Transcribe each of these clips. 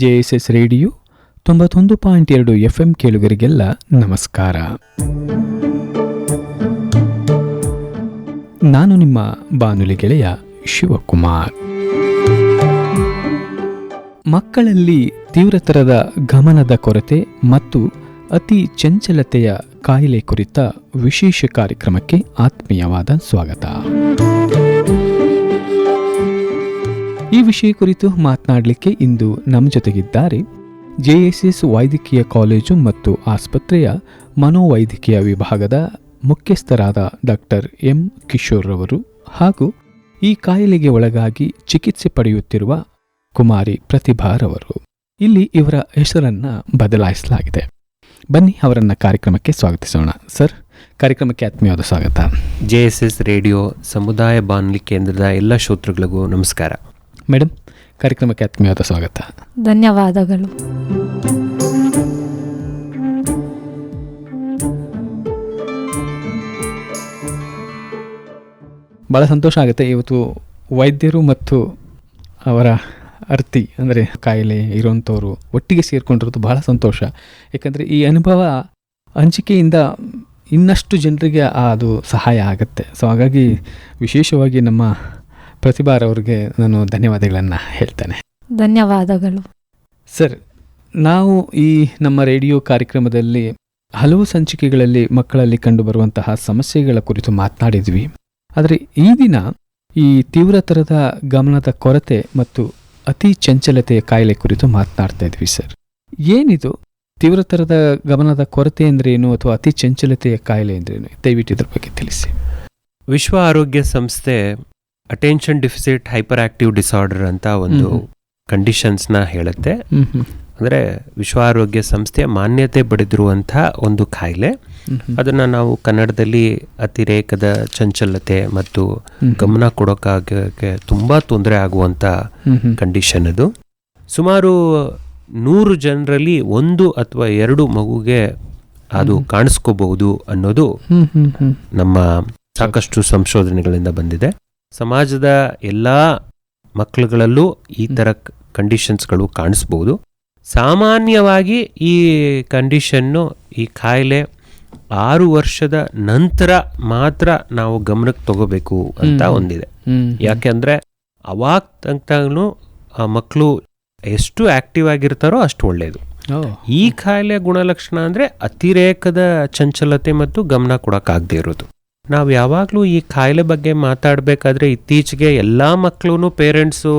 J S S radio ತೊಂಬತ್ತೊಂದು point ಎರಡು F M ಕೇಳುಗರಿಗೆಲ್ಲ ನಮಸ್ಕಾರ. ನಾನು ನಿಮ್ಮ ಬಾನುಲಿ ಗೆಳೆಯ ಶಿವಕುಮಾರ್. ಮಕ್ಕಳಲ್ಲಿ ತೀವ್ರತರದ ಗಮನದ ಕೊರತೆ ಮತ್ತು ಅತಿ ಚಂಚಲತೆಯ ಕಾಯಿಲೆ ಕುರಿತ ವಿಶೇಷ ಕಾರ್ಯಕ್ರಮಕ್ಕೆ ಆತ್ಮೀಯವಾದ ಸ್ವಾಗತ. ಈ ವಿಷಯ ಕುರಿತು ಮಾತನಾಡಲಿಕ್ಕೆ ಇಂದು ನಮ್ಮ ಜೊತೆಗಿದ್ದಾರೆ ಜೆಎಸ್ಎಸ್ ವೈದ್ಯಕೀಯ ಕಾಲೇಜು ಮತ್ತು ಆಸ್ಪತ್ರೆಯ ಮನೋವೈದ್ಯಕೀಯ ವಿಭಾಗದ ಮುಖ್ಯಸ್ಥರಾದ ಡಾಕ್ಟರ್ ಎಂ ಕಿಶೋರ್ ರವರು ಹಾಗೂ ಈ ಕಾಯಿಲೆಗೆ ಒಳಗಾಗಿ ಚಿಕಿತ್ಸೆ ಪಡೆಯುತ್ತಿರುವ ಕುಮಾರಿ ಪ್ರತಿಭಾರವರು ಇಲ್ಲಿ ಇವರ ಹೆಸರನ್ನು ಬದಲಾಯಿಸಲಾಗಿದೆ. ಬನ್ನಿ ಅವರನ್ನು ಕಾರ್ಯಕ್ರಮಕ್ಕೆ ಸ್ವಾಗತಿಸೋಣ. ಸರ್, ಕಾರ್ಯಕ್ರಮಕ್ಕೆ ಆತ್ಮೀಯವಾದ ಸ್ವಾಗತ. ಜೆ ಎಸ್ ಎಸ್ ರೇಡಿಯೋ ಸಮುದಾಯ ಬಾನುಲಿ ಕೇಂದ್ರದ ಎಲ್ಲ ಶ್ರೋತೃಗಳಿಗೂ ನಮಸ್ಕಾರ. ಮೇಡಮ್ ಕಾರ್ಯಕ್ರಮಕ್ಕೆ ಆತ್ಮೀಯವಾದ ಸ್ವಾಗತ. ಧನ್ಯವಾದಗಳು. ಭಾಳ ಸಂತೋಷ ಆಗುತ್ತೆ. ಇವತ್ತು ವೈದ್ಯರು ಮತ್ತು ಅವರ ಅರ್ತಿ ಅಂದರೆ ಕಾಯಿಲೆ ಇರುವಂಥವ್ರು ಒಟ್ಟಿಗೆ ಸೇರಿಕೊಂಡಿರೋದು ಬಹಳ ಸಂತೋಷ. ಯಾಕಂದರೆ ಈ ಅನುಭವ ಹಂಚಿಕೆಯಿಂದ ಇನ್ನಷ್ಟು ಜನರಿಗೆ ಅದು ಸಹಾಯ ಆಗುತ್ತೆ. ಸೊ ಹಾಗಾಗಿ ವಿಶೇಷವಾಗಿ ನಮ್ಮ ಪ್ರತಿಭಾರವ್ರಿಗೆ ನಾನು ಧನ್ಯವಾದಗಳನ್ನು ಹೇಳ್ತೇನೆ. ಧನ್ಯವಾದಗಳು. ಸರ್ ನಾವು ಈ ನಮ್ಮ ರೇಡಿಯೋ ಕಾರ್ಯಕ್ರಮದಲ್ಲಿ ಹಲವು ಸಂಚಿಕೆಗಳಲ್ಲಿ ಮಕ್ಕಳಲ್ಲಿ ಕಂಡುಬರುವಂತಹ ಸಮಸ್ಯೆಗಳ ಕುರಿತು ಮಾತನಾಡಿದ್ವಿ. ಆದರೆ ಈ ದಿನ ಈ ತೀವ್ರತರದ ಗಮನದ ಕೊರತೆ ಮತ್ತು ಅತಿ ಚಂಚಲತೆಯ ಕಾಯಿಲೆ ಕುರಿತು ಮಾತನಾಡ್ತಾ ಇದ್ವಿ ಸರ್. ಏನಿದು? ತೀವ್ರತರದ ಗಮನದ ಕೊರತೆ ಅಂದ್ರೇನು ಅಥವಾ ಅತಿ ಚಂಚಲತೆಯ ಕಾಯಿಲೆ ಅಂದ್ರೇನು? ದಯವಿಟ್ಟು ಇದ್ರ ಬಗ್ಗೆ ತಿಳಿಸಿ. ವಿಶ್ವ ಆರೋಗ್ಯ ಸಂಸ್ಥೆ attention deficit hyperactive disorder ಅಂತ ಒಂದು. ಕಂಡೀಷನ್ಸ್ನ ಹೇಳುತ್ತೆ ಅಂದರೆ ವಿಶ್ವ ಆರೋಗ್ಯ ಸಂಸ್ಥೆ ಮಾನ್ಯತೆ ಪಡೆದಿರುವಂಥ ಒಂದು ಕಾಯಿಲೆ. ಅದನ್ನು ನಾವು ಕನ್ನಡದಲ್ಲಿ ಅತಿರೇಕದ ಚಂಚಲತೆ ಮತ್ತು ಗಮನ ಕೊಡೋಕ್ಕಾಗಕ್ಕೆ ತುಂಬ ತೊಂದರೆ ಆಗುವಂಥ. ಕಂಡೀಷನ್ ಅದು ಸುಮಾರು ನೂರು ಜನರಲ್ಲಿ ಒಂದು ಅಥವಾ ಎರಡು ಮಗುಗೆ ಅದು. ಕಾಣಿಸ್ಕೋಬಹುದು ಅನ್ನೋದು. ನಮ್ಮ ಸಾಕಷ್ಟು ಸಂಶೋಧನೆಗಳಿಂದ ಬಂದಿದೆ ಸಮಾಜದ ಎಲ್ಲ ಮಕ್ಕಳುಗಳಲ್ಲೂ ಈ ಥರ ಕಂಡೀಷನ್ಸ್ಗಳು ಕಾಣಿಸ್ಬೋದು. ಸಾಮಾನ್ಯವಾಗಿ ಈ ಕಂಡೀಷನ್ನು ಈ ಕಾಯಿಲೆ ಆರು ವರ್ಷದ ನಂತರ ಮಾತ್ರ ನಾವು ಗಮನಕ್ಕೆ ತಗೋಬೇಕು ಅಂತ ಒಂದಿದೆ. ಯಾಕೆಂದ್ರೆ ಅವಾಗ ತನಕನೂ ಆ ಮಕ್ಕಳು ಎಷ್ಟು ಆಕ್ಟಿವ್ ಆಗಿರ್ತಾರೋ ಅಷ್ಟು ಒಳ್ಳೆಯದು ಈ ಕಾಯಿಲೆ ಗುಣಲಕ್ಷಣ ಅಂದರೆ ಅತಿರೇಕದ ಚಂಚಲತೆ ಮತ್ತು ಗಮನ ಕೊಡೋಕ್ಕಾಗದೇ ಇರೋದು. ನಾವು ಯಾವಾಗಲೂ ಈ ಕಾಯಿಲೆ ಬಗ್ಗೆ ಮಾತಾಡಬೇಕಾದ್ರೆ ಇತ್ತೀಚೆಗೆ ಎಲ್ಲ ಮಕ್ಕಳೂ ಪೇರೆಂಟ್ಸು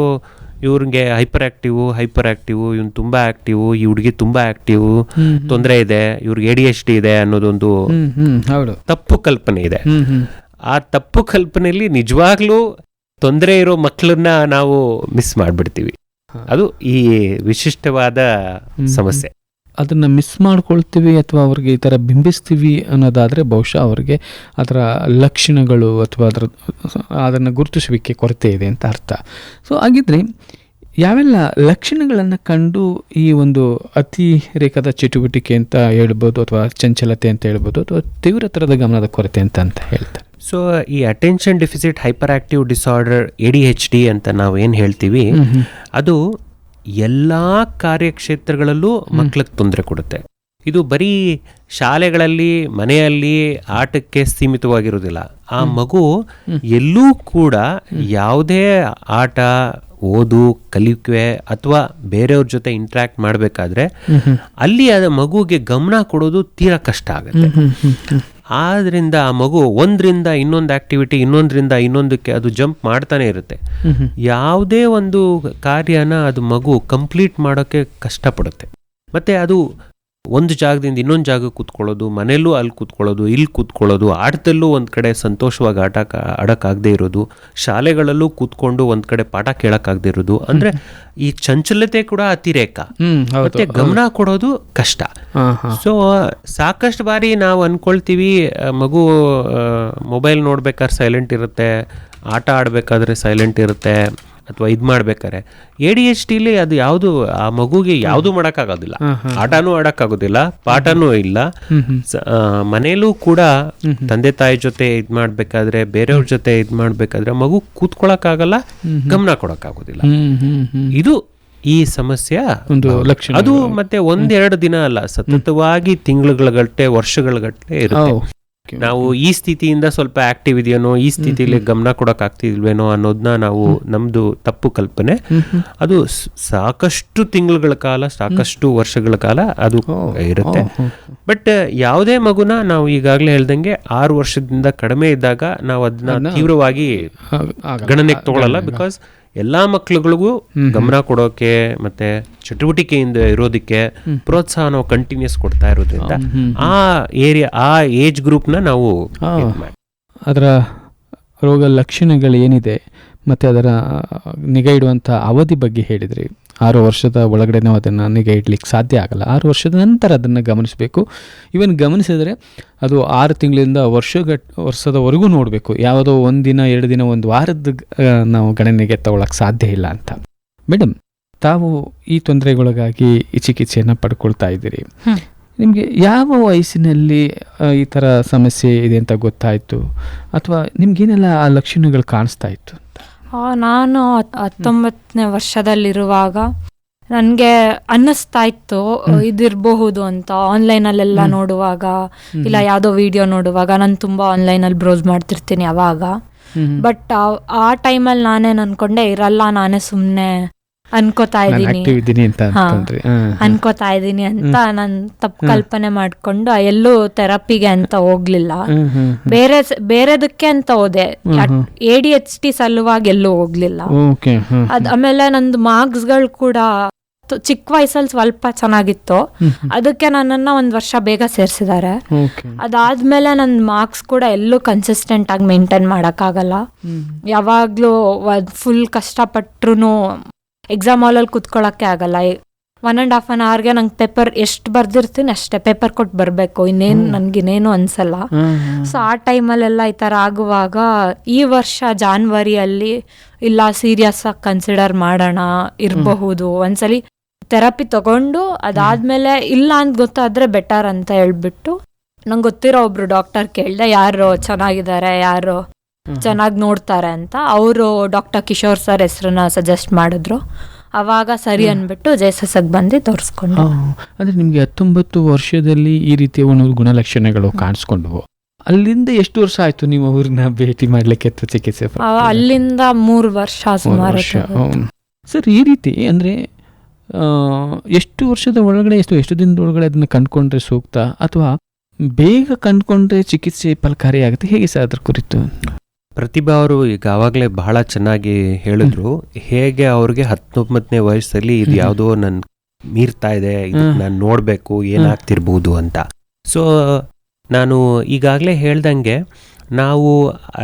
ಇವ್ರಿಗೆ ಹೈಪರ್ ಆ್ಯಕ್ಟಿವು ಹೈಪರ್ ಆ್ಯಕ್ಟಿವು ಇವ್ನು ತುಂಬ ಆ್ಯಕ್ಟಿವು ಈ ಹುಡುಗಿ ತುಂಬ ಆ್ಯಕ್ಟಿವು. ತೊಂದರೆ ಇದೆ ಇವ್ರಿಗೆ ಎ ಡಿ ಎಚ್ ಡಿ ಇದೆ ಅನ್ನೋದೊಂದು ತಪ್ಪು ಕಲ್ಪನೆ ಇದೆ. ಆ ತಪ್ಪು ಕಲ್ಪನೆಯಲ್ಲಿ ನಿಜವಾಗ್ಲೂ ತೊಂದರೆ ಇರೋ ಮಕ್ಕಳನ್ನ ನಾವು ಮಿಸ್ ಮಾಡಿಬಿಡ್ತೀವಿ. ಅದು ಈ ವಿಶಿಷ್ಟವಾದ ಸಮಸ್ಯೆ. ಅದನ್ನು ಮಿಸ್ ಮಾಡ್ಕೊಳ್ತೀವಿ ಅಥವಾ ಅವ್ರಿಗೆ ಈ ಥರ ಬಿಂಬಿಸ್ತೀವಿ ಅನ್ನೋದಾದರೆ ಬಹುಶಃ ಅವ್ರಿಗೆ ಅದರ ಲಕ್ಷಣಗಳು ಅಥವಾ ಅದರ ಅದನ್ನು ಗುರುತಿಸುವಿಕೆ ಕೊರತೆ ಇದೆ ಅಂತ ಅರ್ಥ. ಸೊ ಹಾಗಿದ್ರೆ ಯಾವೆಲ್ಲ ಲಕ್ಷಣಗಳನ್ನು ಕಂಡು ಈ ಒಂದು ಅತಿರೇಕದ ಚಟುವಟಿಕೆ ಅಂತ ಹೇಳ್ಬೋದು ಅಥವಾ ಚಂಚಲತೆ ಅಂತ ಹೇಳ್ಬೋದು ಅಥವಾ ತೀವ್ರತರದ ಗಮನದ ಕೊರತೆ ಅಂತ ಅಂತ ಹೇಳ್ತಾರೆ. ಸೊ ಈ attention deficit hyperactive disorder A D H D ಅಂತ ನಾವು ಏನು ಹೇಳ್ತೀವಿ ಅದು ಎಲ್ಲ ಕಾರ್ಯಕ್ಷೇತ್ರಗಳಲ್ಲೂ ಮಕ್ಕಳಿಗೆ ತೊಂದರೆ ಕೊಡುತ್ತೆ. ಇದು ಬರೀ ಶಾಲೆಗಳಲ್ಲಿ ಮನೆಯಲ್ಲಿ ಆಟಕ್ಕೆ ಸೀಮಿತವಾಗಿರೋದಿಲ್ಲ ಆ ಮಗು ಎಲ್ಲೂ ಕೂಡ ಯಾವುದೇ ಆಟ ಓದು ಕಲಿಕೆ ಅಥವಾ ಬೇರೆಯವ್ರ ಜೊತೆ ಇಂಟ್ರ್ಯಾಕ್ಟ್ ಮಾಡಬೇಕಾದ್ರೆ ಅಲ್ಲಿ ಅದ ಮಗುಗೆ ಗಮನ ಕೊಡೋದು ತೀರಾ ಕಷ್ಟ ಆಗುತ್ತೆ. ಆದ್ರಿಂದ ಆ ಮಗು ಒಂದರಿಂದ ಇನ್ನೊಂದು ಆಕ್ಟಿವಿಟಿ ಇನ್ನೊಂದರಿಂದ ಇನ್ನೊಂದಕ್ಕೆ ಅದು ಜಂಪ್ ಮಾಡ್ತಾನೆ ಇರುತ್ತೆ. ಯಾವುದೇ ಒಂದು ಕಾರ್ಯನ ಅದು ಮಗು ಕಂಪ್ಲೀಟ್ ಮಾಡೋಕ್ಕೆ ಕಷ್ಟಪಡುತ್ತೆ. ಮತ್ತು ಅದು ಒಂದು ಜಾಗದಿಂದ ಇನ್ನೊಂದು ಜಾಗಕ್ಕೆ ಕೂತ್ಕೊಳ್ಳೋದು ಮನೆಯಲ್ಲೂ ಅಲ್ಲಿ ಕೂತ್ಕೊಳ್ಳೋದು ಇಲ್ಲಿ ಕೂತ್ಕೊಳ್ಳೋದು ಆಟದಲ್ಲೂ ಒಂದು ಕಡೆ ಸಂತೋಷವಾಗಿ ಆಟ ಆಡೋಕ್ಕಾಗದೇ ಇರೋದು ಶಾಲೆಗಳಲ್ಲೂ ಕೂತ್ಕೊಂಡು ಒಂದು ಕಡೆ ಪಾಠ ಕೇಳೋಕ್ಕಾಗದೇ ಇರೋದು. ಅಂದರೆ ಈ ಚಂಚಲತೆ ಕೂಡ ಅತಿರೇಕ. ಮತ್ತೆ ಗಮನ ಕೊಡೋದು ಕಷ್ಟ. ಸೊ ಸಾಕಷ್ಟು ಬಾರಿ ನಾವು ಅನ್ಕೊಳ್ತೀವಿ ಮಗು ಮೊಬೈಲ್ ನೋಡ್ಬೇಕಾದ್ರೆ ಸೈಲೆಂಟ್ ಇರುತ್ತೆ ಆಟ ಆಡಬೇಕಾದ್ರೆ ಸೈಲೆಂಟ್ ಇರುತ್ತೆ ಅಥವಾ ಇದು ಮಾಡ್ಬೇಕಾರೆ ಎ ಡಿ ಎಚ್ ಟಿಲಿ ಅದು ಯಾವುದು ಆ ಮಗುಗೆ ಯಾವುದು ಮಾಡೋಕ್ಕಾಗೋದಿಲ್ಲ. ಆಟನೂ ಆಡೋಕ್ಕಾಗೋದಿಲ್ಲ ಪಾಠನೂ ಇಲ್ಲ. ಮನೇಲೂ ಕೂಡ ತಂದೆ ತಾಯಿ ಜೊತೆ ಇದು ಮಾಡಬೇಕಾದ್ರೆ ಬೇರೆಯವ್ರ ಜೊತೆ ಇದು ಮಾಡಬೇಕಾದ್ರೆ ಮಗು ಕೂತ್ಕೊಳ್ಳೋಕ್ಕಾಗಲ್ಲ ಗಮನ ಕೊಡೋಕ್ಕಾಗೋದಿಲ್ಲ. ಇದು ಈ ಸಮಸ್ಯೆ ಒಂದು ಲಕ್ಷಣ. ಅದು ಮತ್ತೆ ಒಂದೆರಡು ದಿನ ಅಲ್ಲ ಸತತವಾಗಿ ತಿಂಗಳುಗಳ ಗಟ್ಟೆ ವರ್ಷಗಳ ಗಟ್ಟಲೆ ಇರುತ್ತೆ. ನಾವು ಈ ಸ್ಥಿತಿಯಿಂದ ಸ್ವಲ್ಪ ಆಕ್ಟಿವ್ ಇದೆಯೇನೋ ಈ ಸ್ಥಿತಿಲಿ ಗಮನ ಕೊಡಕ್ ಆಗ್ತಿಲ್ವೇನೋ ಅನ್ನೋದನ್ನ ನಾವು ನಮ್ದು ತಪ್ಪು ಕಲ್ಪನೆ. ಅದು ಸಾಕಷ್ಟು ತಿಂಗಳುಗಳ ಕಾಲ ಸಾಕಷ್ಟು ವರ್ಷಗಳ ಕಾಲ ಅದು ಇರುತ್ತೆ. ಬಟ್ ಯಾವುದೇ ಮಗುನ ನಾವು ಈಗಾಗಲೇ ಹೇಳ್ದಂಗೆ ಆರು ವರ್ಷದಿಂದ ಕಡಿಮೆ ಇದ್ದಾಗ ನಾವು ಅದನ್ನ ತೀವ್ರವಾಗಿ ಗಣನೆಗೆ ತಗೊಳ್ಳಲ್ಲ ಬಿಕಾಸ್ ಎಲ್ಲಾ ಮಕ್ಳುಗಳಿಗೂ ಗಮನ ಕೊಡೋಕೆ ಮತ್ತೆ ಚಟುವಟಿಕೆಯಿಂದ ಇರೋದಕ್ಕೆ ಪ್ರೋತ್ಸಾಹ ನಾವು ಕಂಟಿನ್ಯೂಸ್ ಕೊಡ್ತಾ ಇರೋದ್ರಿಂದ ಆ ಏರಿಯಾ ಆ ಏಜ್ ಗ್ರೂಪ್ನ ನಾವು ಅದರ ರೋಗ ಲಕ್ಷಣಗಳು ಏನಿದೆ ಮತ್ತು ಅದರ ನಿಗಾ ಇಡುವಂಥ ಅವಧಿ ಬಗ್ಗೆ ಹೇಳಿದ್ರಿ. ಆರು ವರ್ಷದ ಒಳಗಡೆ ನಾವು ಅದನ್ನು ನಿಗಾ ಇಡ್ಲಿಕ್ಕೆ ಸಾಧ್ಯ ಆಗಲ್ಲ. ಆರು ವರ್ಷದ ನಂತರ ಅದನ್ನು ಗಮನಿಸಬೇಕು. ಇವನ್ ಗಮನಿಸಿದರೆ ಅದು ಆರು ತಿಂಗಳಿಂದ ವರ್ಷಗಟ್ ವರ್ಷದವರೆಗೂ ನೋಡಬೇಕು. ಯಾವುದೋ ಒಂದು ದಿನ ಎರಡು ದಿನ ಒಂದು ವಾರದ ನಾವು ಗಣನೆಗೆ ತಗೊಳಕ್ಕೆ ಸಾಧ್ಯ ಇಲ್ಲ ಅಂತ. ಮೇಡಮ್ ತಾವು ಈ ತೊಂದರೆಗೊಳಗಾಗಿ ಈ ಚಿಕಿತ್ಸೆಯನ್ನು ಪಡ್ಕೊಳ್ತಾ ಇದ್ದೀರಿ. ನಿಮಗೆ ಯಾವ ವಯಸ್ಸಿನಲ್ಲಿ ಈ ಥರ ಸಮಸ್ಯೆ ಇದೆ ಅಂತ ಗೊತ್ತಾಯಿತು? ಅಥವಾ ನಿಮಗೇನೆಲ್ಲ ಆ ಲಕ್ಷಣಗಳು ಕಾಣಿಸ್ತಾ ಇತ್ತು? ನಾನು ಹತ್- ಹತ್ತೊಂಬತ್ತನೇ ವರ್ಷದಲ್ಲಿರುವಾಗ ನನಗೆ ಅನ್ನಿಸ್ತಾ ಇತ್ತು ಇದಿರಬಹುದು ಅಂತ ಆನ್ಲೈನಲ್ಲೆಲ್ಲ ನೋಡುವಾಗ ಇಲ್ಲ ಯಾವುದೋ ವಿಡಿಯೋ ನೋಡುವಾಗ ನಾನು ತುಂಬ ಆನ್ಲೈನಲ್ಲಿ ಬ್ರೌಸ್ ಮಾಡ್ತಿರ್ತೀನಿ ಅವಾಗ. ಬಟ್ ಆ ಟೈಮಲ್ಲಿ ನಾನೇನು ಅನ್ಕೊಂಡೆ ಇರಲ್ಲ ನಾನೇ ಸುಮ್ಮನೆ ಅನ್ಕೋತಾ ಇದ್ದೀನಿ. ಅಂತ. ಅನ್ಕೋತಾ ಇದ್ದೀನಿ ಅಂತ ನಾನು ತಪ್ಪು ಕಲ್ಪನೆ ಮಾಡ್ಕೊಂಡು ಎಲ್ಲೂ ಥೆರಪಿಗೆ ಅಂತ ಹೋಗ್ಲಿಲ್ಲ. ಬೇರೆ ಬೇರೆದಕ್ಕೆ ಅಂತ ಹೋದೆ. ಎ ಡಿ ಎಚ್ ಟಿ ಸಲುವಾಗಿ ಎಲ್ಲೂ ಹೋಗ್ಲಿಲ್ಲ. ಅದ್ ಆಮೇಲೆ ನಂದು ಮಾರ್ಕ್ಸ್ಗಳು ಕೂಡ ತು- ಚಿಕ್ಕ ವಯಸ್ಸಲ್ಲಿ ಸ್ವಲ್ಪ ಚೆನ್ನಾಗಿತ್ತು. ಅದಕ್ಕೆ ನನ್ನನ್ನ ಒಂದ್ ವರ್ಷ ಬೇಗ ಸೇರ್ಸಿದ್ದಾರೆ ಅದಾದ್ಮೇಲೆ ನನ್ನ ಮಾರ್ಕ್ಸ್ ಕೂಡ ಎಲ್ಲೂ ಕನ್ಸಿಸ್ಟೆಂಟ್ ಆಗಿ ಮೇಂಟೈನ್ ಮಾಡೋಕ್ಕಾಗಲ್ಲ. ಯಾವಾಗ್ಲೂ ಯಾವಾಗಲೂ ಫುಲ್ ಕಷ್ಟಪಟ್ರು ಎಕ್ಸಾಮ್ ಹಾಲಲ್ಲಿ ಕುತ್ಕೊಳ್ಳೋಕ್ಕೆ ಆಗಲ್ಲ. ಒನ್ ಆ್ಯಂಡ್ ಹಾಫ್ ಅನ್ ಅವರ್ಗೆ ನಂಗೆ ಪೇಪರ್ ಎಷ್ಟು ಬರ್ದಿರ್ತೀನಿ ಅಷ್ಟೇ ಪೇಪರ್ ಕೊಟ್ಟು ಬರಬೇಕು. ಇನ್ನೇನು ನನಗಿನ್ನೇನು ಅನ್ಸಲ್ಲ. ಸೊ ಆ ಟೈಮಲ್ಲೆಲ್ಲ ಈ ಥರ ಆಗುವಾಗ ಈ ವರ್ಷ ಜಾನ್ವರಿಯಲ್ಲಿ ಇಲ್ಲ ಸೀರಿಯಸ್ ಆಗಿ ಕನ್ಸಿಡರ್ ಮಾಡೋಣ ಇರಬಹುದು ಒಂದ್ಸಲಿ ಥೆರಪಿ ತಗೊಂಡು ಅದಾದ್ಮೇಲೆ ಇಲ್ಲ ಅಂತ ಗೊತ್ತಾದ್ರೆ ಬೆಟರ್ ಅಂತ ಹೇಳ್ಬಿಟ್ಟು ನಂಗೆ ಗೊತ್ತಿರೋ ಒಬ್ರು ಡಾಕ್ಟರ್ ಕೇಳಿದೆ ಯಾರು ಚೆನ್ನಾಗಿದ್ದಾರೆ? ಯಾರು ಚೆನ್ನಾಗಿ ನೋಡ್ತಾರೆ ಅಂತ ಅವರು ಡಾಕ್ಟರ್ ಕಿಶೋರ್ ಸರ್ ಹೆಸರನ್ನ ಸಜೆಸ್ಟ್ ಮಾಡಿದ್ರು. ಅವಾಗ ಸರಿ ಅನ್ಬಿಟ್ಟು ಜೆಸಸ್ಗೆ ಬಂದು ತೋರಿಸ್ಕೊಂಡು ಅಂದ್ರೆ ನಿಮ್ಗೆ ಹತ್ತೊಂಬತ್ತು ವರ್ಷದಲ್ಲಿ ಈ ರೀತಿಯ ಒಂದು ಗುಣಲಕ್ಷಣಗಳು ಕಾಣಿಸ್ಕೊಂಡವು. ಅಲ್ಲಿಂದ ಎಷ್ಟು ವರ್ಷ ಆಯ್ತು ನೀವು ಅವ್ರನ್ನ ಭೇಟಿ ಮಾಡ್ಲಿಕ್ಕೆ ಚಿಕಿತ್ಸೆ ಅಲ್ಲಿಂದ ಮೂರು ವರ್ಷ ಮೂರು ಸುಮಾರು ವರ್ಷ ಸರ್ ಈ ರೀತಿ ಅಂದ್ರೆ ಎಷ್ಟು ವರ್ಷದ ಒಳಗಡೆ ಎಷ್ಟು ಎಷ್ಟು ದಿನದ ಒಳಗಡೆ ಅದನ್ನ ಕಂಡ್ಕೊಂಡ್ರೆ ಸೂಕ್ತ? ಅಥವಾ ಬೇಗ ಕಂಡ್ಕೊಂಡ್ರೆ ಚಿಕಿತ್ಸೆ ಫಲಕಾರಿಯಾಗುತ್ತೆ? ಹೇಗೆ ಸರ್ ಅದ್ರ ಕುರಿತು? ಪ್ರತಿಭಾ ಅವರು ಈಗ ಆವಾಗಲೇ ಬಹಳ ಚೆನ್ನಾಗಿ ಹೇಳಿದ್ರು. ಹೇಗೆ ಅವ್ರಿಗೆ ಹತ್ತೊಂಬತ್ತನೇ ವಯಸ್ಸಲ್ಲಿ ಇದು ಯಾವುದೋ ನನ್ ಮೀರ್ತಾ ಇದೆ. ನಾನು ನೋಡಬೇಕು ಏನಾಗ್ತಿರ್ಬೋದು ಅಂತ. ಸೊ ನಾನು ಈಗಾಗಲೇ ಹೇಳ್ದಂಗೆ ನಾವು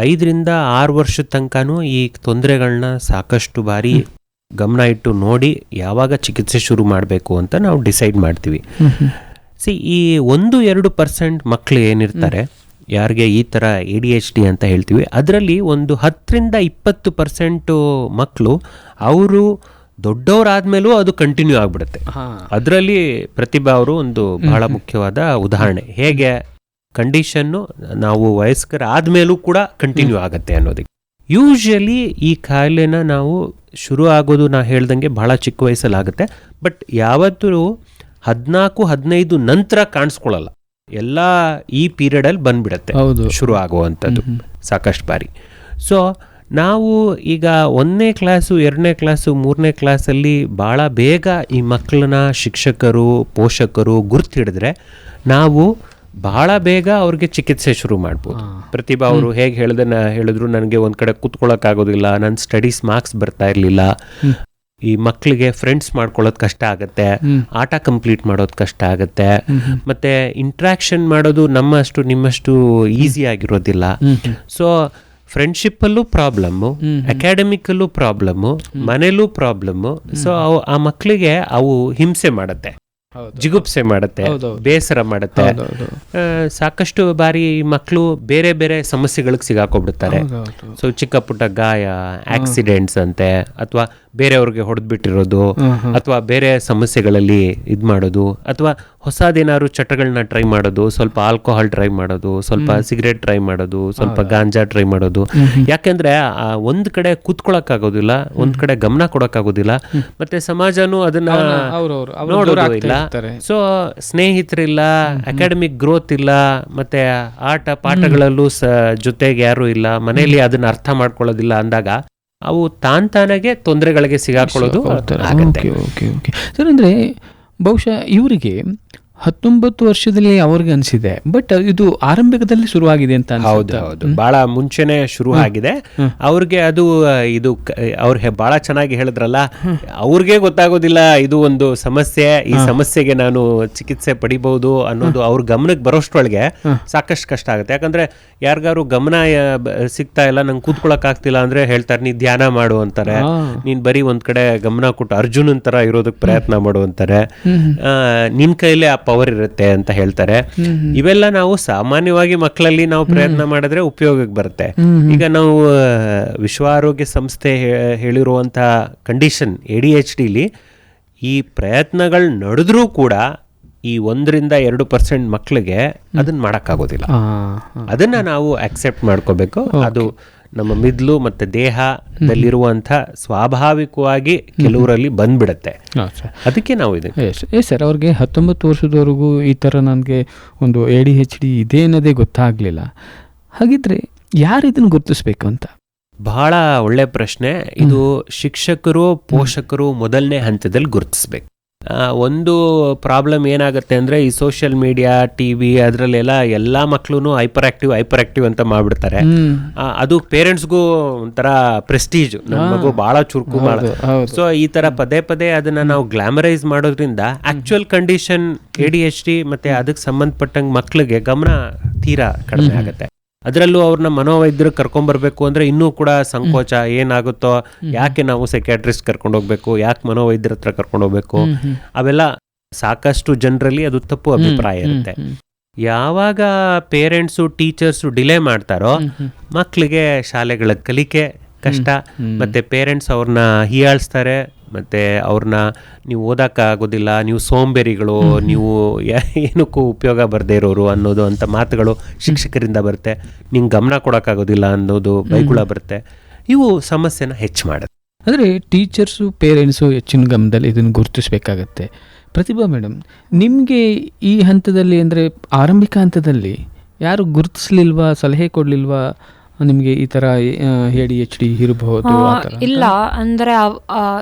ಐದರಿಂದ ಆರು ವರ್ಷದ ತನಕನೂ ಈ ತೊಂದರೆಗಳನ್ನ ಸಾಕಷ್ಟು ಬಾರಿ ಗಮನ ಇಟ್ಟು ನೋಡಿ ಯಾವಾಗ ಚಿಕಿತ್ಸೆ ಶುರು ಮಾಡಬೇಕು ಅಂತ ನಾವು ಡಿಸೈಡ್ ಮಾಡ್ತೀವಿ. ಸಿ ಈ ಒಂದು ಎರಡು ಪರ್ಸೆಂಟ್ ಮಕ್ಕಳು ಏನಿರ್ತಾರೆ ಯಾರಿಗೆ ಈ ಥರ ಎ ಡಿ ಎಚ್ ಡಿ ಅಂತ ಹೇಳ್ತೀವಿ. ಅದರಲ್ಲಿ ಒಂದು ಹತ್ತರಿಂದ ಇಪ್ಪತ್ತು ಪರ್ಸೆಂಟು ಮಕ್ಕಳು ಅವರು ದೊಡ್ಡವರಾದ್ಮೇಲೂ ಅದು ಕಂಟಿನ್ಯೂ ಆಗಿಬಿಡುತ್ತೆ. ಅದರಲ್ಲಿ ಪ್ರತಿಭಾ ಅವರು ಒಂದು ಬಹಳ ಮುಖ್ಯವಾದ ಉದಾಹರಣೆ. ಹೇಗೆ ಕಂಡೀಷನ್ನು ನಾವು ವಯಸ್ಕರ ಆದ್ಮೇಲೂ ಕೂಡ ಕಂಟಿನ್ಯೂ ಆಗುತ್ತೆ ಅನ್ನೋದಕ್ಕೆ. ಯೂಶಲಿ ಈ ಕಾಯಿಲೆನ ನಾವು ಶುರು ಆಗೋದು ನಾ ಹೇಳ್ದಂಗೆ ಬಹಳ ಚಿಕ್ಕ ವಯಸ್ಸಲ್ಲಿ ಆಗುತ್ತೆ ಬಟ್ ಯಾವತ್ತೂ ಹದಿನಾಲ್ಕು ಹದಿನೈದು ನಂತರ ಕಾಣಿಸ್ಕೊಳ್ಳಲ್ಲ. ಎಲ್ಲ ಈ ಪೀರಿಯಡಲ್ಲಿ ಬಂದ್ಬಿಡತ್ತೆ ಹೌದು. ಶುರು ಆಗುವಂಥದ್ದು ಸಾಕಷ್ಟು ಬಾರಿ. ಸೊ ನಾವು ಈಗ ಒಂದನೇ ಕ್ಲಾಸು ಎರಡನೇ ಕ್ಲಾಸು ಮೂರನೇ ಕ್ಲಾಸಲ್ಲಿ ಭಾಳ ಬೇಗ ಈ ಮಕ್ಕಳನ್ನ ಶಿಕ್ಷಕರು ಪೋಷಕರು ಗುರ್ತು ಹಿಡಿದ್ರೆ ನಾವು ಬಹಳ ಬೇಗ ಅವ್ರಿಗೆ ಚಿಕಿತ್ಸೆ ಶುರು ಮಾಡ್ಬೋದು. ಪ್ರತಿಭಾ ಅವರು ಹೇಗೆ ಹೇಳ್ದನ್ನ ಹೇಳಿದ್ರು ನನಗೆ ಒಂದು ಕಡೆ ಕೂತ್ಕೊಳ್ಳೋಕ್ಕಾಗೋದಿಲ್ಲ ನನ್ನ ಸ್ಟಡೀಸ್ ಮಾರ್ಕ್ಸ್ ಬರ್ತಾ ಇರಲಿಲ್ಲ ಈ ಮಕ್ಕಳಿಗೆ ಫ್ರೆಂಡ್ಸ್ ಮಾಡ್ಕೊಳ್ಳೋದು ಕಷ್ಟ ಆಗುತ್ತೆ. ಆಟ ಕಂಪ್ಲೀಟ್ ಮಾಡೋದು ಕಷ್ಟ ಆಗುತ್ತೆ. ಮತ್ತೆ ಇಂಟ್ರಾಕ್ಷನ್ ಮಾಡೋದು ನಮ್ಮಷ್ಟು ನಿಮ್ಮಷ್ಟು ಈಸಿ ಆಗಿರೋದಿಲ್ಲ. ಸೊ ಫ್ರೆಂಡ್ಶಿಪ್ಪಲ್ಲೂ ಪ್ರಾಬ್ಲಮ್ಮು ಅಕಾಡೆಮಿಕಲ್ಲೂ ಪ್ರಾಬ್ಲಮ್ಮು ಮನೇಲೂ ಪ್ರಾಬ್ಲಮ್ಮು ಸೊ ಅವು ಆ ಮಕ್ಕಳಿಗೆ ಅವು ಹಿಂಸೆ ಮಾಡುತ್ತೆ. ಜಿಗುಪ್ಸೆ ಮಾಡುತ್ತೆ. ಬೇಸರ ಮಾಡುತ್ತೆ. ಸಾಕಷ್ಟು ಬಾರಿ ಮಕ್ಕಳು ಬೇರೆ ಬೇರೆ ಸಮಸ್ಯೆಗಳಿಗೆ ಸಿಗಾಕೊಬಿಡ್ತಾರೆ. ಸೊ ಚಿಕ್ಕ ಪುಟ್ಟ ಗಾಯ ಆಕ್ಸಿಡೆಂಟ್ಸ್ ಅಂತೆ ಅಥವಾ ಬೇರೆಯವ್ರಿಗೆ ಹೊಡೆದ್ಬಿಟ್ಟಿರೋದು. ಅಥವಾ ಬೇರೆ ಸಮಸ್ಯೆಗಳಲ್ಲಿ ಇದು ಮಾಡೋದು ಅಥವಾ ಹೊಸದೇನಾದ್ರು ಚಟಗಳನ್ನ ಟ್ರೈ ಮಾಡೋದು ಸ್ವಲ್ಪ ಆಲ್ಕೋಹಾಲ್ ಟ್ರೈ ಮಾಡೋದು ಸ್ವಲ್ಪ ಸಿಗರೇಟ್ ಟ್ರೈ ಮಾಡೋದು ಸ್ವಲ್ಪ ಗಾಂಜಾ ಟ್ರೈ ಮಾಡೋದು. ಯಾಕೆಂದ್ರೆ ಒಂದ್ ಕಡೆ ಕೂತ್ಕೊಳಕ್ಕಾಗೋದಿಲ್ಲ ಒಂದ್ ಕಡೆ ಗಮನ ಕೊಡಕ್ಕಾಗೋದಿಲ್ಲ. ಮತ್ತೆ ಸಮಾಜನೂ ಅದನ್ನ ನೋಡೋದಿಲ್ಲ. ಸೊ ಸ್ನೇಹಿತರಿಲ್ಲ ಅಕಾಡೆಮಿಕ್ ಗ್ರೋತ್ ಇಲ್ಲ ಮತ್ತೆ ಆಟ ಪಾಠಗಳಲ್ಲೂ ಜೊತೆಗೆ ಯಾರು ಇಲ್ಲ ಮನೆಯಲ್ಲಿ ಅದನ್ನ ಅರ್ಥ ಮಾಡ್ಕೊಳ್ಳೋದಿಲ್ಲ ಅಂದಾಗ ಅವು ತಾನ್ ತಾನಾಗೆ ತೊಂದರೆಗಳಿಗೆ ಸಿಗಾಕೊಳ್ಳೋದು ಆಗುತ್ತೆ. ಓಕೆ ಓಕೆ ಓಕೆ ಸರ್ ಅಂದರೆ ಬಹುಶಃ ಇವರಿಗೆ ಹತ್ತೊಂಬತ್ತು ವರ್ಷದಲ್ಲಿ ಅವ್ರಿಗೆ ಅನಿಸಿದೆ. ಬಟ್ ಇದು ಆರಂಭಿಕದಲ್ಲಿ ಶುರುವಾಗಿದೆ ಅಂತ ಹೌದು. ಹೌದು. ಬಹಳ ಮುಂಚೆನೆ ಶುರು ಆಗಿದೆ ಅವ್ರಿಗೆ ಅದು ಇದು ಅವ್ರ ಬಹಳ ಚೆನ್ನಾಗಿ ಹೇಳಿದ್ರಲ್ಲ ಅವ್ರಿಗೆ ಗೊತ್ತಾಗೋದಿಲ್ಲ ಇದು ಒಂದು ಸಮಸ್ಯೆ ಈ ಸಮಸ್ಯೆಗೆ ನಾನು ಚಿಕಿತ್ಸೆ ಪಡಿಬಹುದು ಅನ್ನೋದು ಅವ್ರ ಗಮನಕ್ಕೆ ಬರೋಷ್ಟ್ರೊಳಗೆ ಸಾಕಷ್ಟು ಕಷ್ಟ ಆಗುತ್ತೆ. ಯಾಕಂದ್ರೆ ಯಾರಿಗಾರು ಗಮನ ಸಿಗ್ತಾ ಇಲ್ಲ ನಂಗೆ ಕೂತ್ಕೊಳಕ್ ಆಗ್ತಿಲ್ಲ ಅಂದ್ರೆ ಹೇಳ್ತಾರೆ ನೀ ಧ್ಯಾನ ಮಾಡು ಅಂತಾರೆ. ನೀನ್ ಬರೀ ಒಂದ್ ಕಡೆ ಗಮನ ಕೊಟ್ಟು ಅರ್ಜುನನ್ ತರ ಇರೋದಕ್ಕೆ ಪ್ರಯತ್ನ ಮಾಡು ಅಂತಾರೆ. ಆ, ನಿನ್ ಕೈಲೇ ಪವರ್ ಇರುತ್ತೆ ಅಂತ ಹೇಳ್ತಾರೆ. ಇವೆಲ್ಲ ನಾವು ಸಾಮಾನ್ಯವಾಗಿ ಮಕ್ಕಳಲ್ಲಿ ನಾವು ಪ್ರಯತ್ನ ಮಾಡಿದ್ರೆ ಉಪಯೋಗಕ್ಕೆ ಬರುತ್ತೆ. ಈಗ ನಾವು ವಿಶ್ವ ಆರೋಗ್ಯ ಸಂಸ್ಥೆ ಹೇಳಿರುವಂತಹ ಹೇಳಿರುವಂತ ಕಂಡೀಷನ್ ಎ ಡಿ ಎಚ್ ಡಿಲಿ ಈ ಪ್ರಯತ್ನಗಳು ನಡೆದ್ರೂ ಕೂಡ ಈ ಒಂದರಿಂದ ಎರಡು ಪರ್ಸೆಂಟ್ ಮಕ್ಕಳಿಗೆ ಅದನ್ನ ಮಾಡೋಕ್ಕಾಗೋದಿಲ್ಲ. ಅದನ್ನ ನಾವು ಅಕ್ಸೆಪ್ಟ್ ಮಾಡ್ಕೋಬೇಕು. ಅದು ನಮ್ಮ ಮಿದ್ಲು ಮತ್ತೆ ದೇಹದಲ್ಲಿರುವಂಥ ಸ್ವಾಭಾವಿಕವಾಗಿ ಕೆಲವರಲ್ಲಿ ಬಂದ್ಬಿಡತ್ತೆ. ಅದಕ್ಕೆ ನಾವು ಇದು. ಎಸ್ ಎಸ್ ಸರ್ ಅವ್ರಿಗೆ ಹತ್ತೊಂಬತ್ತು ವರ್ಷದವರೆಗೂ ಈ ಥರ ನನಗೆ ಒಂದು ಎ ಡಿ ಎಚ್ ಡಿ ಇದೆ ಅನ್ನೋದೇ ಗೊತ್ತಾಗಲಿಲ್ಲ. ಹಾಗಿದ್ರೆ ಯಾರು ಇದನ್ನು ಗುರುತಿಸ್ಬೇಕು ಅಂತ? ಬಹಳ ಒಳ್ಳೆ ಪ್ರಶ್ನೆ. ಇದು ಶಿಕ್ಷಕರು ಪೋಷಕರು ಮೊದಲನೇ ಹಂತದಲ್ಲಿ ಗುರುತಿಸ್ಬೇಕು. ಒಂದು ಪ್ರಾಬ್ಲಮ್ ಏನಾಗುತ್ತೆ ಅಂದ್ರೆ ಈ ಸೋಷಿಯಲ್ ಮೀಡಿಯಾ ಟಿ ವಿ ಅದರಲ್ಲೆಲ್ಲ ಎಲ್ಲ ಮಕ್ಕಳು ಹೈಪರ್ ಆಕ್ಟಿವ್ ಹೈಪರ್ ಆಕ್ಟಿವ್ ಅಂತ ಮಾಡಿಬಿಡ್ತಾರೆ ಅದು ಪೇರೆಂಟ್ಸ್ಗೂ ಒಂಥರ ಪ್ರೆಸ್ಟೀಜ್ ನಮ್ಮ ಮಗು ಬಹಳ ಚುರುಕು ಮಾಡೋದು. ಸೊ ಈ ತರ ಪದೇ ಪದೇ ಅದನ್ನ ನಾವು ಗ್ಲಾಮರೈಸ್ ಮಾಡೋದ್ರಿಂದ actual condition A D H D ಮತ್ತೆ ಅದಕ್ಕೆ ಸಂಬಂಧಪಟ್ಟಂಗೆ ಮಕ್ಕಳಿಗೆ ಗಮನ ತೀರಾ ಕಡಿಮೆ ಆಗುತ್ತೆ. ಅದರಲ್ಲೂ ಅವ್ರನ್ನ ಮನೋವೈದ್ಯರು ಕರ್ಕೊಂಡ್ಬರ್ಬೇಕು ಅಂದ್ರೆ ಇನ್ನೂ ಕೂಡ ಸಂಕೋಚ ಏನಾಗುತ್ತೋ ಯಾಕೆ ನಾವು ಸೈಕ್ಯಾಟ್ರಿಸ್ಟ್ ಕರ್ಕೊಂಡು ಹೋಗ್ಬೇಕು ಯಾಕೆ ಮನೋವೈದ್ಯರ ಹತ್ರ ಕರ್ಕೊಂಡು ಹೋಗ್ಬೇಕು ಅವೆಲ್ಲ ಸಾಕಷ್ಟು ಜನರಲ್ಲಿ ಅದು ತಪ್ಪು ಅಭಿಪ್ರಾಯ ಇರುತ್ತೆ. ಯಾವಾಗ ಪೇರೆಂಟ್ಸು ಟೀಚರ್ಸು ಡಿಲೇ ಮಾಡ್ತಾರೋ ಮಕ್ಕಳಿಗೆ ಶಾಲೆಗಳ ಕಲಿಕೆ ಕಷ್ಟ ಮತ್ತೆ ಪೇರೆಂಟ್ಸ್ ಅವ್ರನ್ನ ಹೀಯಾಳಿಸ್ತಾರೆ ಮತ್ತೆ ಅವ್ರನ್ನ ನೀವು ಓದೋಕ್ಕಾಗೋದಿಲ್ಲ ನೀವು ಸೋಂಬೇರಿಗಳು ನೀವು ಏನಕ್ಕೂ ಉಪಯೋಗ ಬರದೇ ಇರೋರು ಅನ್ನೋದು ಅಂತ ಮಾತುಗಳು ಶಿಕ್ಷಕರಿಂದ ಬರುತ್ತೆ. ನಿಂಗೆ ಗಮನ ಕೊಡೋಕ್ಕಾಗೋದಿಲ್ಲ ಅನ್ನೋದು ಬೈಗುಳ ಬರುತ್ತೆ. ಇವು ಸಮಸ್ಯೆನ ಹೆಚ್ಚು ಮಾಡುತ್ತೆ. ಅಂದರೆ ಟೀಚರ್ಸು ಪೇರೆಂಟ್ಸು ಹೆಚ್ಚಿನ ಗಮನದಲ್ಲಿ ಇದನ್ನು ಗುರುತಿಸಬೇಕಾಗತ್ತೆ. ಪ್ರತಿಭಾ ಮೇಡಮ್ ನಿಮಗೆ ಈ ಹಂತದಲ್ಲಿ ಅಂದರೆ ಆರಂಭಿಕ ಹಂತದಲ್ಲಿ ಯಾರು ಗುರುತಿಸ್ಲಿಲ್ವಾ ಸಲಹೆ ಕೊಡಲಿಲ್ವಾ? ನಿಮಗೆ ಈ ಥರ ಎ ಡಿ ಎಚ್ ಡಿ ಇರಬಹುದು ಇಲ್ಲ ಅಂದ್ರೆ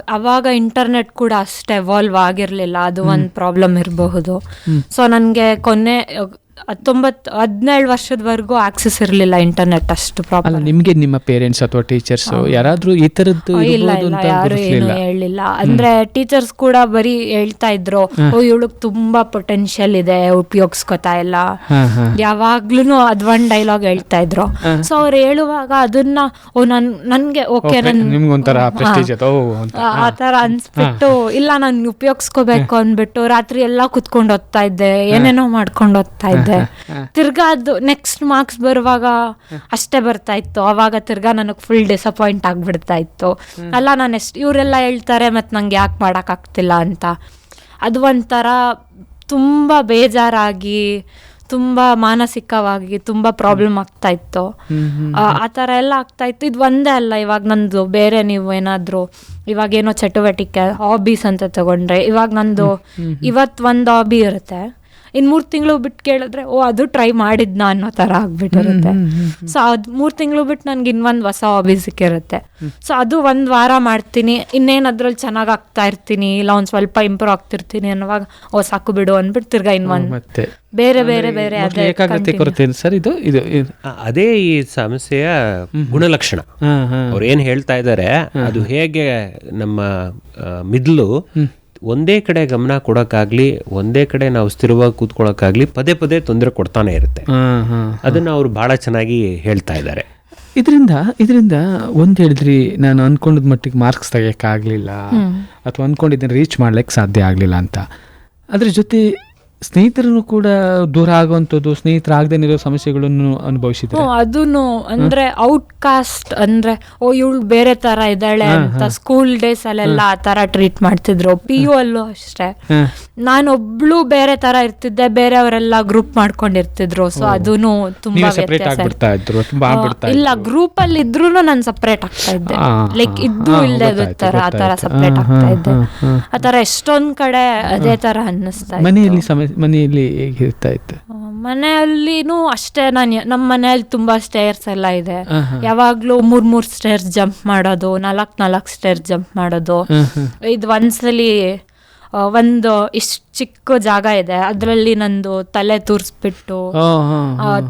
ಅವಾಗ ಇಂಟರ್ನೆಟ್ ಕೂಡ ಅಷ್ಟು ಎವಾಲ್ವ್ ಆಗಿರ್ಲಿಲ್ಲ. ಅದು ಒಂದು ಪ್ರಾಬ್ಲಮ್ ಇರಬಹುದು. ಸೊ ನನಗೆ ಕೊನೆ ಹತ್ತೊಂಬತ್ತು ಹದಿನೇಳು ವರ್ಷದವರೆಗೂ ಆಕ್ಸೆಸ್ ಇರಲಿಲ್ಲ ಇಂಟರ್ನೆಟ್ ಅಷ್ಟು ಪ್ರಾಬ್ಲಮ್ ನಿಮಗೆ ನಿಮ್ಮ ಪೇರೆಂಟ್ಸ್ ಅಥವಾ ಟೀಚರ್ಸ್ ಯಾರಾದರೂ ಈ ಥರದ್ದು ಇಲ್ಲ ಇಲ್ಲ ಯಾರು ಏನು ಹೇಳಿಲ್ಲ ಅಂದ್ರೆ ಟೀಚರ್ಸ್ ಕೂಡ ಬರೀ ಹೇಳ್ತಾ ಇದ್ರು ಓ ಇವಳಗ್ ತುಂಬಾ ಪೊಟೆನ್ಷಿಯಲ್ ಇದೆ ಉಪಯೋಗಿಸ್ಕೊತಾ ಇಲ್ಲ. ಯಾವಾಗ್ಲೂ ಅದ್ ಒಂದ್ ಡೈಲಾಗ್ ಹೇಳ್ತಾ ಇದ್ರು. ಸೊ ಅವ್ರು ಹೇಳುವಾಗ ಅದನ್ನ ಓ ನನ್ ನನ್ಗೆ ಓಕೆ ನನ್ ಆ- ಥರ ತರ ಅನ್ಸ್ಬಿಟ್ಟು ಇಲ್ಲ ನಾನು ಉಪಯೋಗಿಸ್ಕೋಬೇಕು ಅಂದ್ಬಿಟ್ಟು ರಾತ್ರಿ ಎಲ್ಲ ಕುತ್ಕೊಂಡು ಓದ್ತಾ ಇದ್ದೆ ಏನೇನೋ ಮಾಡ್ಕೊಂಡು ಓದ್ತಾ ಇದ್ದೆ. ತಿರ್ಗಾ ಅದು ನೆಕ್ಸ್ಟ್ ಮಾರ್ಕ್ಸ್ ಬರುವಾಗ ಅಷ್ಟೇ ಬರ್ತಾ ಇತ್ತು. ಅವಾಗ ತಿರ್ಗಾ ನನಗೆ ಫುಲ್ ಡಿಸಪಾಯಿಂಟ್ ಆಗ್ಬಿಡ್ತಾ ಇತ್ತು. ಅಲ್ಲ ನಾನು ಎಷ್ಟು ಇವರೆಲ್ಲ ಹೇಳ್ತಾರೆ ಮತ್ತು ನಂಗೆ ಯಾಕೆ ಮಾಡೋಕ್ಕಾಗ್ತಿಲ್ಲ ಅಂತ. ಅದು ಒಂಥರ ತುಂಬ ಬೇಜಾರಾಗಿ ತುಂಬ ಮಾನಸಿಕವಾಗಿ ತುಂಬ ಪ್ರಾಬ್ಲಮ್ ಆಗ್ತಾ ಇತ್ತು. ಆ ಥರ ಎಲ್ಲ ಆಗ್ತಾ ಇತ್ತು. ಇದು ಒಂದೇ ಅಲ್ಲ ಇವಾಗ ನಂದು ಬೇರೆ ನೀವು ಏನಾದರೂ ಇವಾಗ ಏನೋ ಚಟುವಟಿಕೆ ಹಾಬೀಸ್ ಅಂತ ತಗೊಂಡ್ರೆ ಇವಾಗ ನಂದು ಇವತ್ತು ಒಂದು ಹಾಬಿ ಇರುತ್ತೆ. ಇನ್ನು ಮೂರು ತಿಂಗಳು ಬಿಟ್ಟು ಕೇಳಿದ್ರೆ ಓ ಅದು ಟ್ರೈ ಮಾಡಿದ್ನ ಅನ್ನೋ ಥರ ಆಗ್ಬಿಟ್ಟಿರುತ್ತೆ. ಸೊ ಅದು ಮೂರು ತಿಂಗಳು ಬಿಟ್ಟು ನನಗೆ ಇನ್ನೊಂದು ಹೊಸ ಹಾಬಿ ಸಿಕ್ಕಿರುತ್ತೆ. ಸೊ ಅದು ಒಂದು ವಾರ ಮಾಡ್ತೀನಿ. ಇನ್ನೇನು ಅದ್ರಲ್ಲಿ ಚೆನ್ನಾಗಿ ಆಗ್ತಾ ಇರ್ತೀನಿ ಇಲ್ಲ ಒಂದು ಸ್ವಲ್ಪ ಇಂಪ್ರೂವ್ ಆಗ್ತಿರ್ತೀನಿ ಅನ್ನುವಾಗ ಓ ಸಾಕು ಬಿಡು ಅಂದ್ಬಿಟ್ಟು ತಿರ್ಗಾ ಇನ್ನೊಂದು ಮತ್ತೆ. ಬೇರೆ ಬೇರೆ ಬೇರೆ ಏಕಾಗ್ರತೆ. ಕೊರತೆ ಸರ್ ಇದು ಇದು ಅದೇ ಈ ಸಮಸ್ಯೆಯ ಗುಣಲಕ್ಷಣ. ಹಾ ಹಾ. ಅವ್ರು ಏನ್ ಹೇಳ್ತಾ ಇದ್ದಾರೆ ಅದು ಹೇಗೆ ನಮ್ಮ ಮಿದ್ಲು ಒಂದೇ ಕಡೆ ಗಮನ ಕೊಡೋಕ್ಕಾಗ್ಲಿ ಒಂದೇ ಕಡೆ ನಾವು ಸ್ಥಿರವಾಗಿ ಕೂತ್ಕೊಳ್ಳೋಕ್ಕಾಗಲಿ ಪದೇ ಪದೇ ತೊಂದರೆ ಕೊಡ್ತಾನೆ ಇರುತ್ತೆ. ಅದನ್ನು ಅವರು ಅದನ್ನ ಅವ್ರು ಬಹಳ ಚೆನ್ನಾಗಿ ಹೇಳ್ತಾ ಇದ್ದಾರೆ. ಇದರಿಂದ ಇದರಿಂದ ಒಂದು ಹೇಳಿದ್ರಿ ನಾನು ಅಂದ್ಕೊಂಡಿದ್ದ ಮಟ್ಟಿಗೆ ಮಾರ್ಕ್ಸ್ ತೆಗಿಯೋಕ್ಕಾಗಲಿಲ್ಲ ಅಥವಾ ಅನ್ಕೊಂಡಿದ್ದನ್ನು ರೀಚ್ ಮಾಡ್ಲಿಕ್ಕೆ ಸಾಧ್ಯ ಆಗಲಿಲ್ಲ ಅಂತ. ಅದ್ರ ಜೊತೆ ಸ್ನೇಹಿತರು ಕೂಡ ದೂರ ಆಗುವಂಥದ್ದು ಸ್ನೇಹಿತರಾಗದೇನಿರೋ ಸಮಸ್ಯೆಗಳನ್ನು ಅನುಭವಿಸಿದ್ರು? ಅದನ್ನು ಅದೂನು ಅಂದ್ರೆ ಔಟ್ ಕಾಸ್ಟ್ ಅಂದ್ರೆ ಓ ಇವಳು ಬೇರೆ ತರ ಇದ್ದಾಳೆ ಅಂತ ಸ್ಕೂಲ್ ಡೇಸ್ ಅಲ್ಲೆಲ್ಲ ಆ ತರ ಟ್ರೀಟ್ ಮಾಡ್ತಿದ್ರು. ಪಿ ಯು ಅಲ್ಲೂ ಅಷ್ಟೇ. ನಾನು ನಾನೊಬ್ಳು ಬೇರೆ ತರ ಇರ್ತಿದ್ದೆ ಬೇರೆಯವರೆಲ್ಲ ಗ್ರೂಪ್ ಮಾಡ್ಕೊಂಡಿರ್ತಿದ್ರು. ಸೊ ಅದುನು ತುಂಬಾ ವ್ಯತ್ಯಾಸ ಇಲ್ಲ. ಗ್ರೂಪ್ ಅಲ್ಲಿ ಇದ್ರು ನಾನು ಸಪ್ರೇಟ್ ಆಗ್ತಾ ಇದ್ದೆ. ಲೈಕ್ ಇದ್ದು ಇಲ್ಲದೆ ತರ ಆ ತರ ಸಪ್ರೇಟ್ ಆಗ್ತಾ ಇದ್ದೆ. ಆ ತರ ಎಷ್ಟೊಂದ್ ಕಡೆ ಅದೇ ತರ ಅನ್ನಿಸ್ತಾ ಇದೆ ಮನೆಯಲ್ಲಿ ಸಮಸ್ಯೆ ಮನೆಯಲ್ಲಿ ಹೇಗಿರ್ತಾ ಇತ್ತು ಮನೆಯಲ್ಲಿನೂ ಅಷ್ಟೇ ನಾನು ನಮ್ಮ ಮನೆಯಲ್ಲಿ ತುಂಬಾ ಸ್ಟೇರ್ಸ್ ಎಲ್ಲ ಇದೆ. ಯಾವಾಗ್ಲೂ ಮೂರ್ ಮೂರ್ ಸ್ಟೇರ್ಸ್ ಜಂಪ್ ಮಾಡೋದು ನಾಲ್ಕ್ ನಾಲ್ಕ್ ಸ್ಟೇರ್ಸ್ ಜಂಪ್ ಮಾಡೋದು. ಇದು ಒಂದ್ಸಲಿ ಒಂದು ಇಷ್ಟು ಚಿಕ್ಕ ಜಾಗ ಇದೆ. ಅದ್ರಲ್ಲಿ ನಂದು ತಲೆ ತೂರಿಸ್ಬಿಟ್ಟು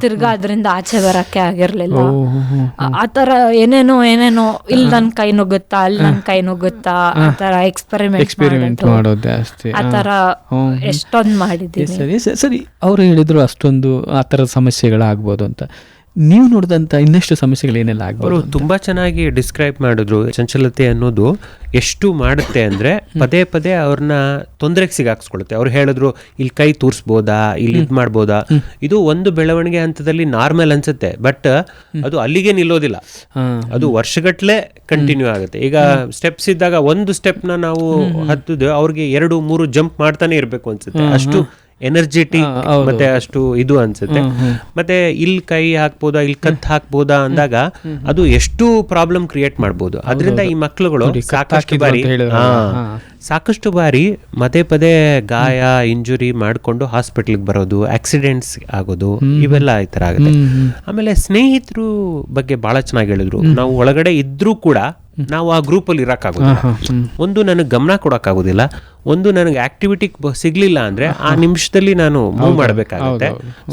ತಿರ್ಗಾ ಅದರಿಂದ ಆಚೆ ಬರಕ್ಕೆ ಆಗಿರ್ಲಿಲ್ಲ. ಓ, ಹ, ಹ. ಆ- ಆ ತರ ಏನೇನೋ ಏನೇನೋ ಇಲ್ಲಿ ನನ್ ಕೈ ನುಗ್ಗುತ್ತಾ ಅಲ್ಲಿ ನನ್ ಕೈ ನುಗ್ಗುತ್ತಾ ಆತರ ತರ ಎಕ್ಸ್ಪೆರಿಮೆಂಟ್ ಎಕ್ಸ್ಪೆರಿಮೆಂಟ್ ಮಾಡೋದು ಜಾಸ್ತಿ ಆತರ ತರ ಎಷ್ಟೊಂದ್ ಮಾಡಿದ್ದೀನಿ. ಸರಿ ಸರಿ. ಅವ್ರು ಹೇಳಿದ್ರು ಅಷ್ಟೊಂದು ಆತರ ಸಮಸ್ಯೆಗಳಾಗ್ಬೋದು ಅಂತ. ನೀವು ನೋಡಿದಂತ ಇನ್ನಷ್ಟು ಸಮಸ್ಯೆಗಳು ಏನೆಲ್ಲ ಆಗ್ಬೋದು ತುಂಬಾ ಚೆನ್ನಾಗಿ ಡಿಸ್ಕ್ರೈಬ್ ಮಾಡಿದ್ರು ಚಂಚಲತೆ ಅನ್ನೋದು ಎಷ್ಟು ಮಾಡುತ್ತೆ ಅಂದ್ರೆ ಪದೇ ಪದೇ ಅವ್ರನ್ನ ತೊಂದರೆಗೆ ಸಿಗಾಕ್ಸ್ಕೊಳುತ್ತೆ. ಅವ್ರು ಹೇಳಿದ್ರು ಇಲ್ಲಿ ಕೈ ತೂರ್ಸ್ಬೋದಾ? ಇಲ್ಲಿ ಇದ್ ಮಾಡ್ಬೋದಾ? ಇದು ಒಂದು ಬೆಳವಣಿಗೆ ಹಂತದಲ್ಲಿ ನಾರ್ಮಲ್ ಅನ್ಸುತ್ತೆ. ಬಟ್ ಅದು ಅಲ್ಲಿಗೆ ನಿಲ್ಲೋದಿಲ್ಲ. ಅದು ವರ್ಷಗಟ್ಲೆ ಕಂಟಿನ್ಯೂ ಆಗುತ್ತೆ. ಈಗ ಸ್ಟೆಪ್ಸ್ ಇದ್ದಾಗ ಒಂದು ಸ್ಟೆಪ್ನ ನಾವು ಹತ್ತಿದ್ರೆ ಅವ್ರಿಗೆ ಎರಡು ಮೂರು ಜಂಪ್ ಮಾಡ್ತಾನೆ ಇರಬೇಕು ಅನ್ಸುತ್ತೆ. ಅಷ್ಟು ಎನರ್ಜೆಟಿಕ್ ಮತ್ತೆ ಅಷ್ಟು ಇದು ಅನ್ಸುತ್ತೆ. ಮತ್ತೆ ಇಲ್ಲಿ ಕೈ ಹಾಕ್ಬೋದಾ ಇಲ್ಲಿ ಕತ್ ಹಾಕ್ಬೋದಾ ಅಂದಾಗ ಅದು ಎಷ್ಟು ಪ್ರಾಬ್ಲಮ್ ಕ್ರಿಯೇಟ್ ಮಾಡ್ಬೋದು. ಅದರಿಂದ ಈ ಮಕ್ಕಳುಗಳು ಸಾಕಷ್ಟು ಬಾರಿ. ಸಾಕಷ್ಟು ಬಾರಿ ಪದೇ ಪದೇ ಗಾಯ ಇಂಜುರಿ ಮಾಡ್ಕೊಂಡು ಹಾಸ್ಪಿಟ್ಲಿಗೆ ಬರೋದು ಆಕ್ಸಿಡೆಂಟ್ಸ್ ಆಗೋದು ಇವೆಲ್ಲ ಈ ತರ ಆಗುತ್ತೆ. ಆಮೇಲೆ ಸ್ನೇಹಿತರು ಬಗ್ಗೆ ಬಹಳ ಚೆನ್ನಾಗಿ ಹೇಳಿದ್ರು. ನಾವು ಒಳಗಡೆ ಇದ್ರೂ ಕೂಡ ನಾವು ಆ ಗ್ರೂಪ್ ಅಲ್ಲಿ ಇರಕ್ಕಾಗೋದಿಲ್ಲ ಒಂದು ನನಗೆ ಗಮನ ಕೊಡೋಕ್ಕಾಗೋದಿಲ್ಲ ಒಂದು ನನಗೆ ಆಕ್ಟಿವಿಟಿ ಸಿಗ್ಲಿಲ್ಲ ಅಂದ್ರೆ ಆ ನಿಮಿಷದಲ್ಲಿ ನಾನು ಮೂವ್ ಮಾಡಬೇಕಾಗುತ್ತೆ.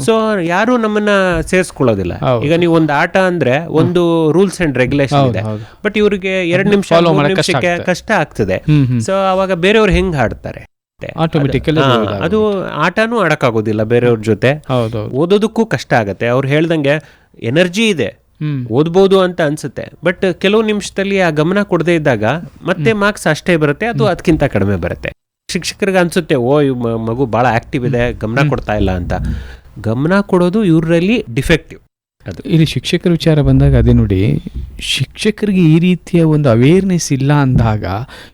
ಸೊ ಯಾರು ನಮ್ಮನ್ನ ಸೇರಿಸ್ಕೊಳ್ಳೋದಿಲ್ಲ. ಈಗ ನೀವು ಒಂದು ಆಟ ಅಂದ್ರೆ ಒಂದು ರೂಲ್ಸ್ ಅಂಡ್ ರೆಗ್ಯುಲೇಷನ್ ಇದೆ. ಬಟ್ ಇವರಿಗೆ ಎರಡು ನಿಮಿಷ ನಿಮಿಷಕ್ಕೆ. ಕಷ್ಟ ಆಗ್ತದೆ. ಸೊ ಅವಾಗ ಬೇರೆಯವ್ರು ಹೆಂಗ್ ಆಡ್ತಾರೆ ಅದು- ಆಟಾನು ಆಡಕ್ಕಾಗೋದಿಲ್ಲ ಬೇರೆಯವ್ರ ಜೊತೆ. ಓದೋದಕ್ಕೂ ಕಷ್ಟ ಆಗತ್ತೆ. ಅವ್ರು ಹೇಳ್ದಂಗೆ ಎನರ್ಜಿ ಇದೆ. ಓದ್ಬೋದು ಅಂತ ಅನ್ಸುತ್ತೆ. ಬಟ್ ಕೆಲವು ನಿಮಿಷದಲ್ಲಿ ಆ ಗಮನ ಕೊಡದೇ ಇದ್ದಾಗ ಮತ್ತೆ ಮಾರ್ಕ್ಸ್ ಅಷ್ಟೇ ಬರುತ್ತೆ ಅದು ಅದಕ್ಕಿಂತ ಕಡಿಮೆ ಬರುತ್ತೆ. ಶಿಕ್ಷಕರಿಗೆ ಅನ್ಸುತ್ತೆ ಓ ಇವ್ ಮಗು ಬಹಳ ಆಕ್ಟಿವ್ ಇದೆ ಗಮನ ಕೊಡ್ತಾ ಇಲ್ಲ ಅಂತ. ಗಮನ ಕೊಡೋದು ಇವರಲ್ಲಿ ಡಿಫೆಕ್ಟಿವ್ ಅದು. ಇಲ್ಲಿ ಶಿಕ್ಷಕರ ವಿಚಾರ ಬಂದಾಗ ಅದೇ ನೋಡಿ ಶಿಕ್ಷಕರಿಗೆ ಈ ರೀತಿಯ ಒಂದು ಅವೇರ್ನೆಸ್ ಇಲ್ಲ ಅಂದಾಗ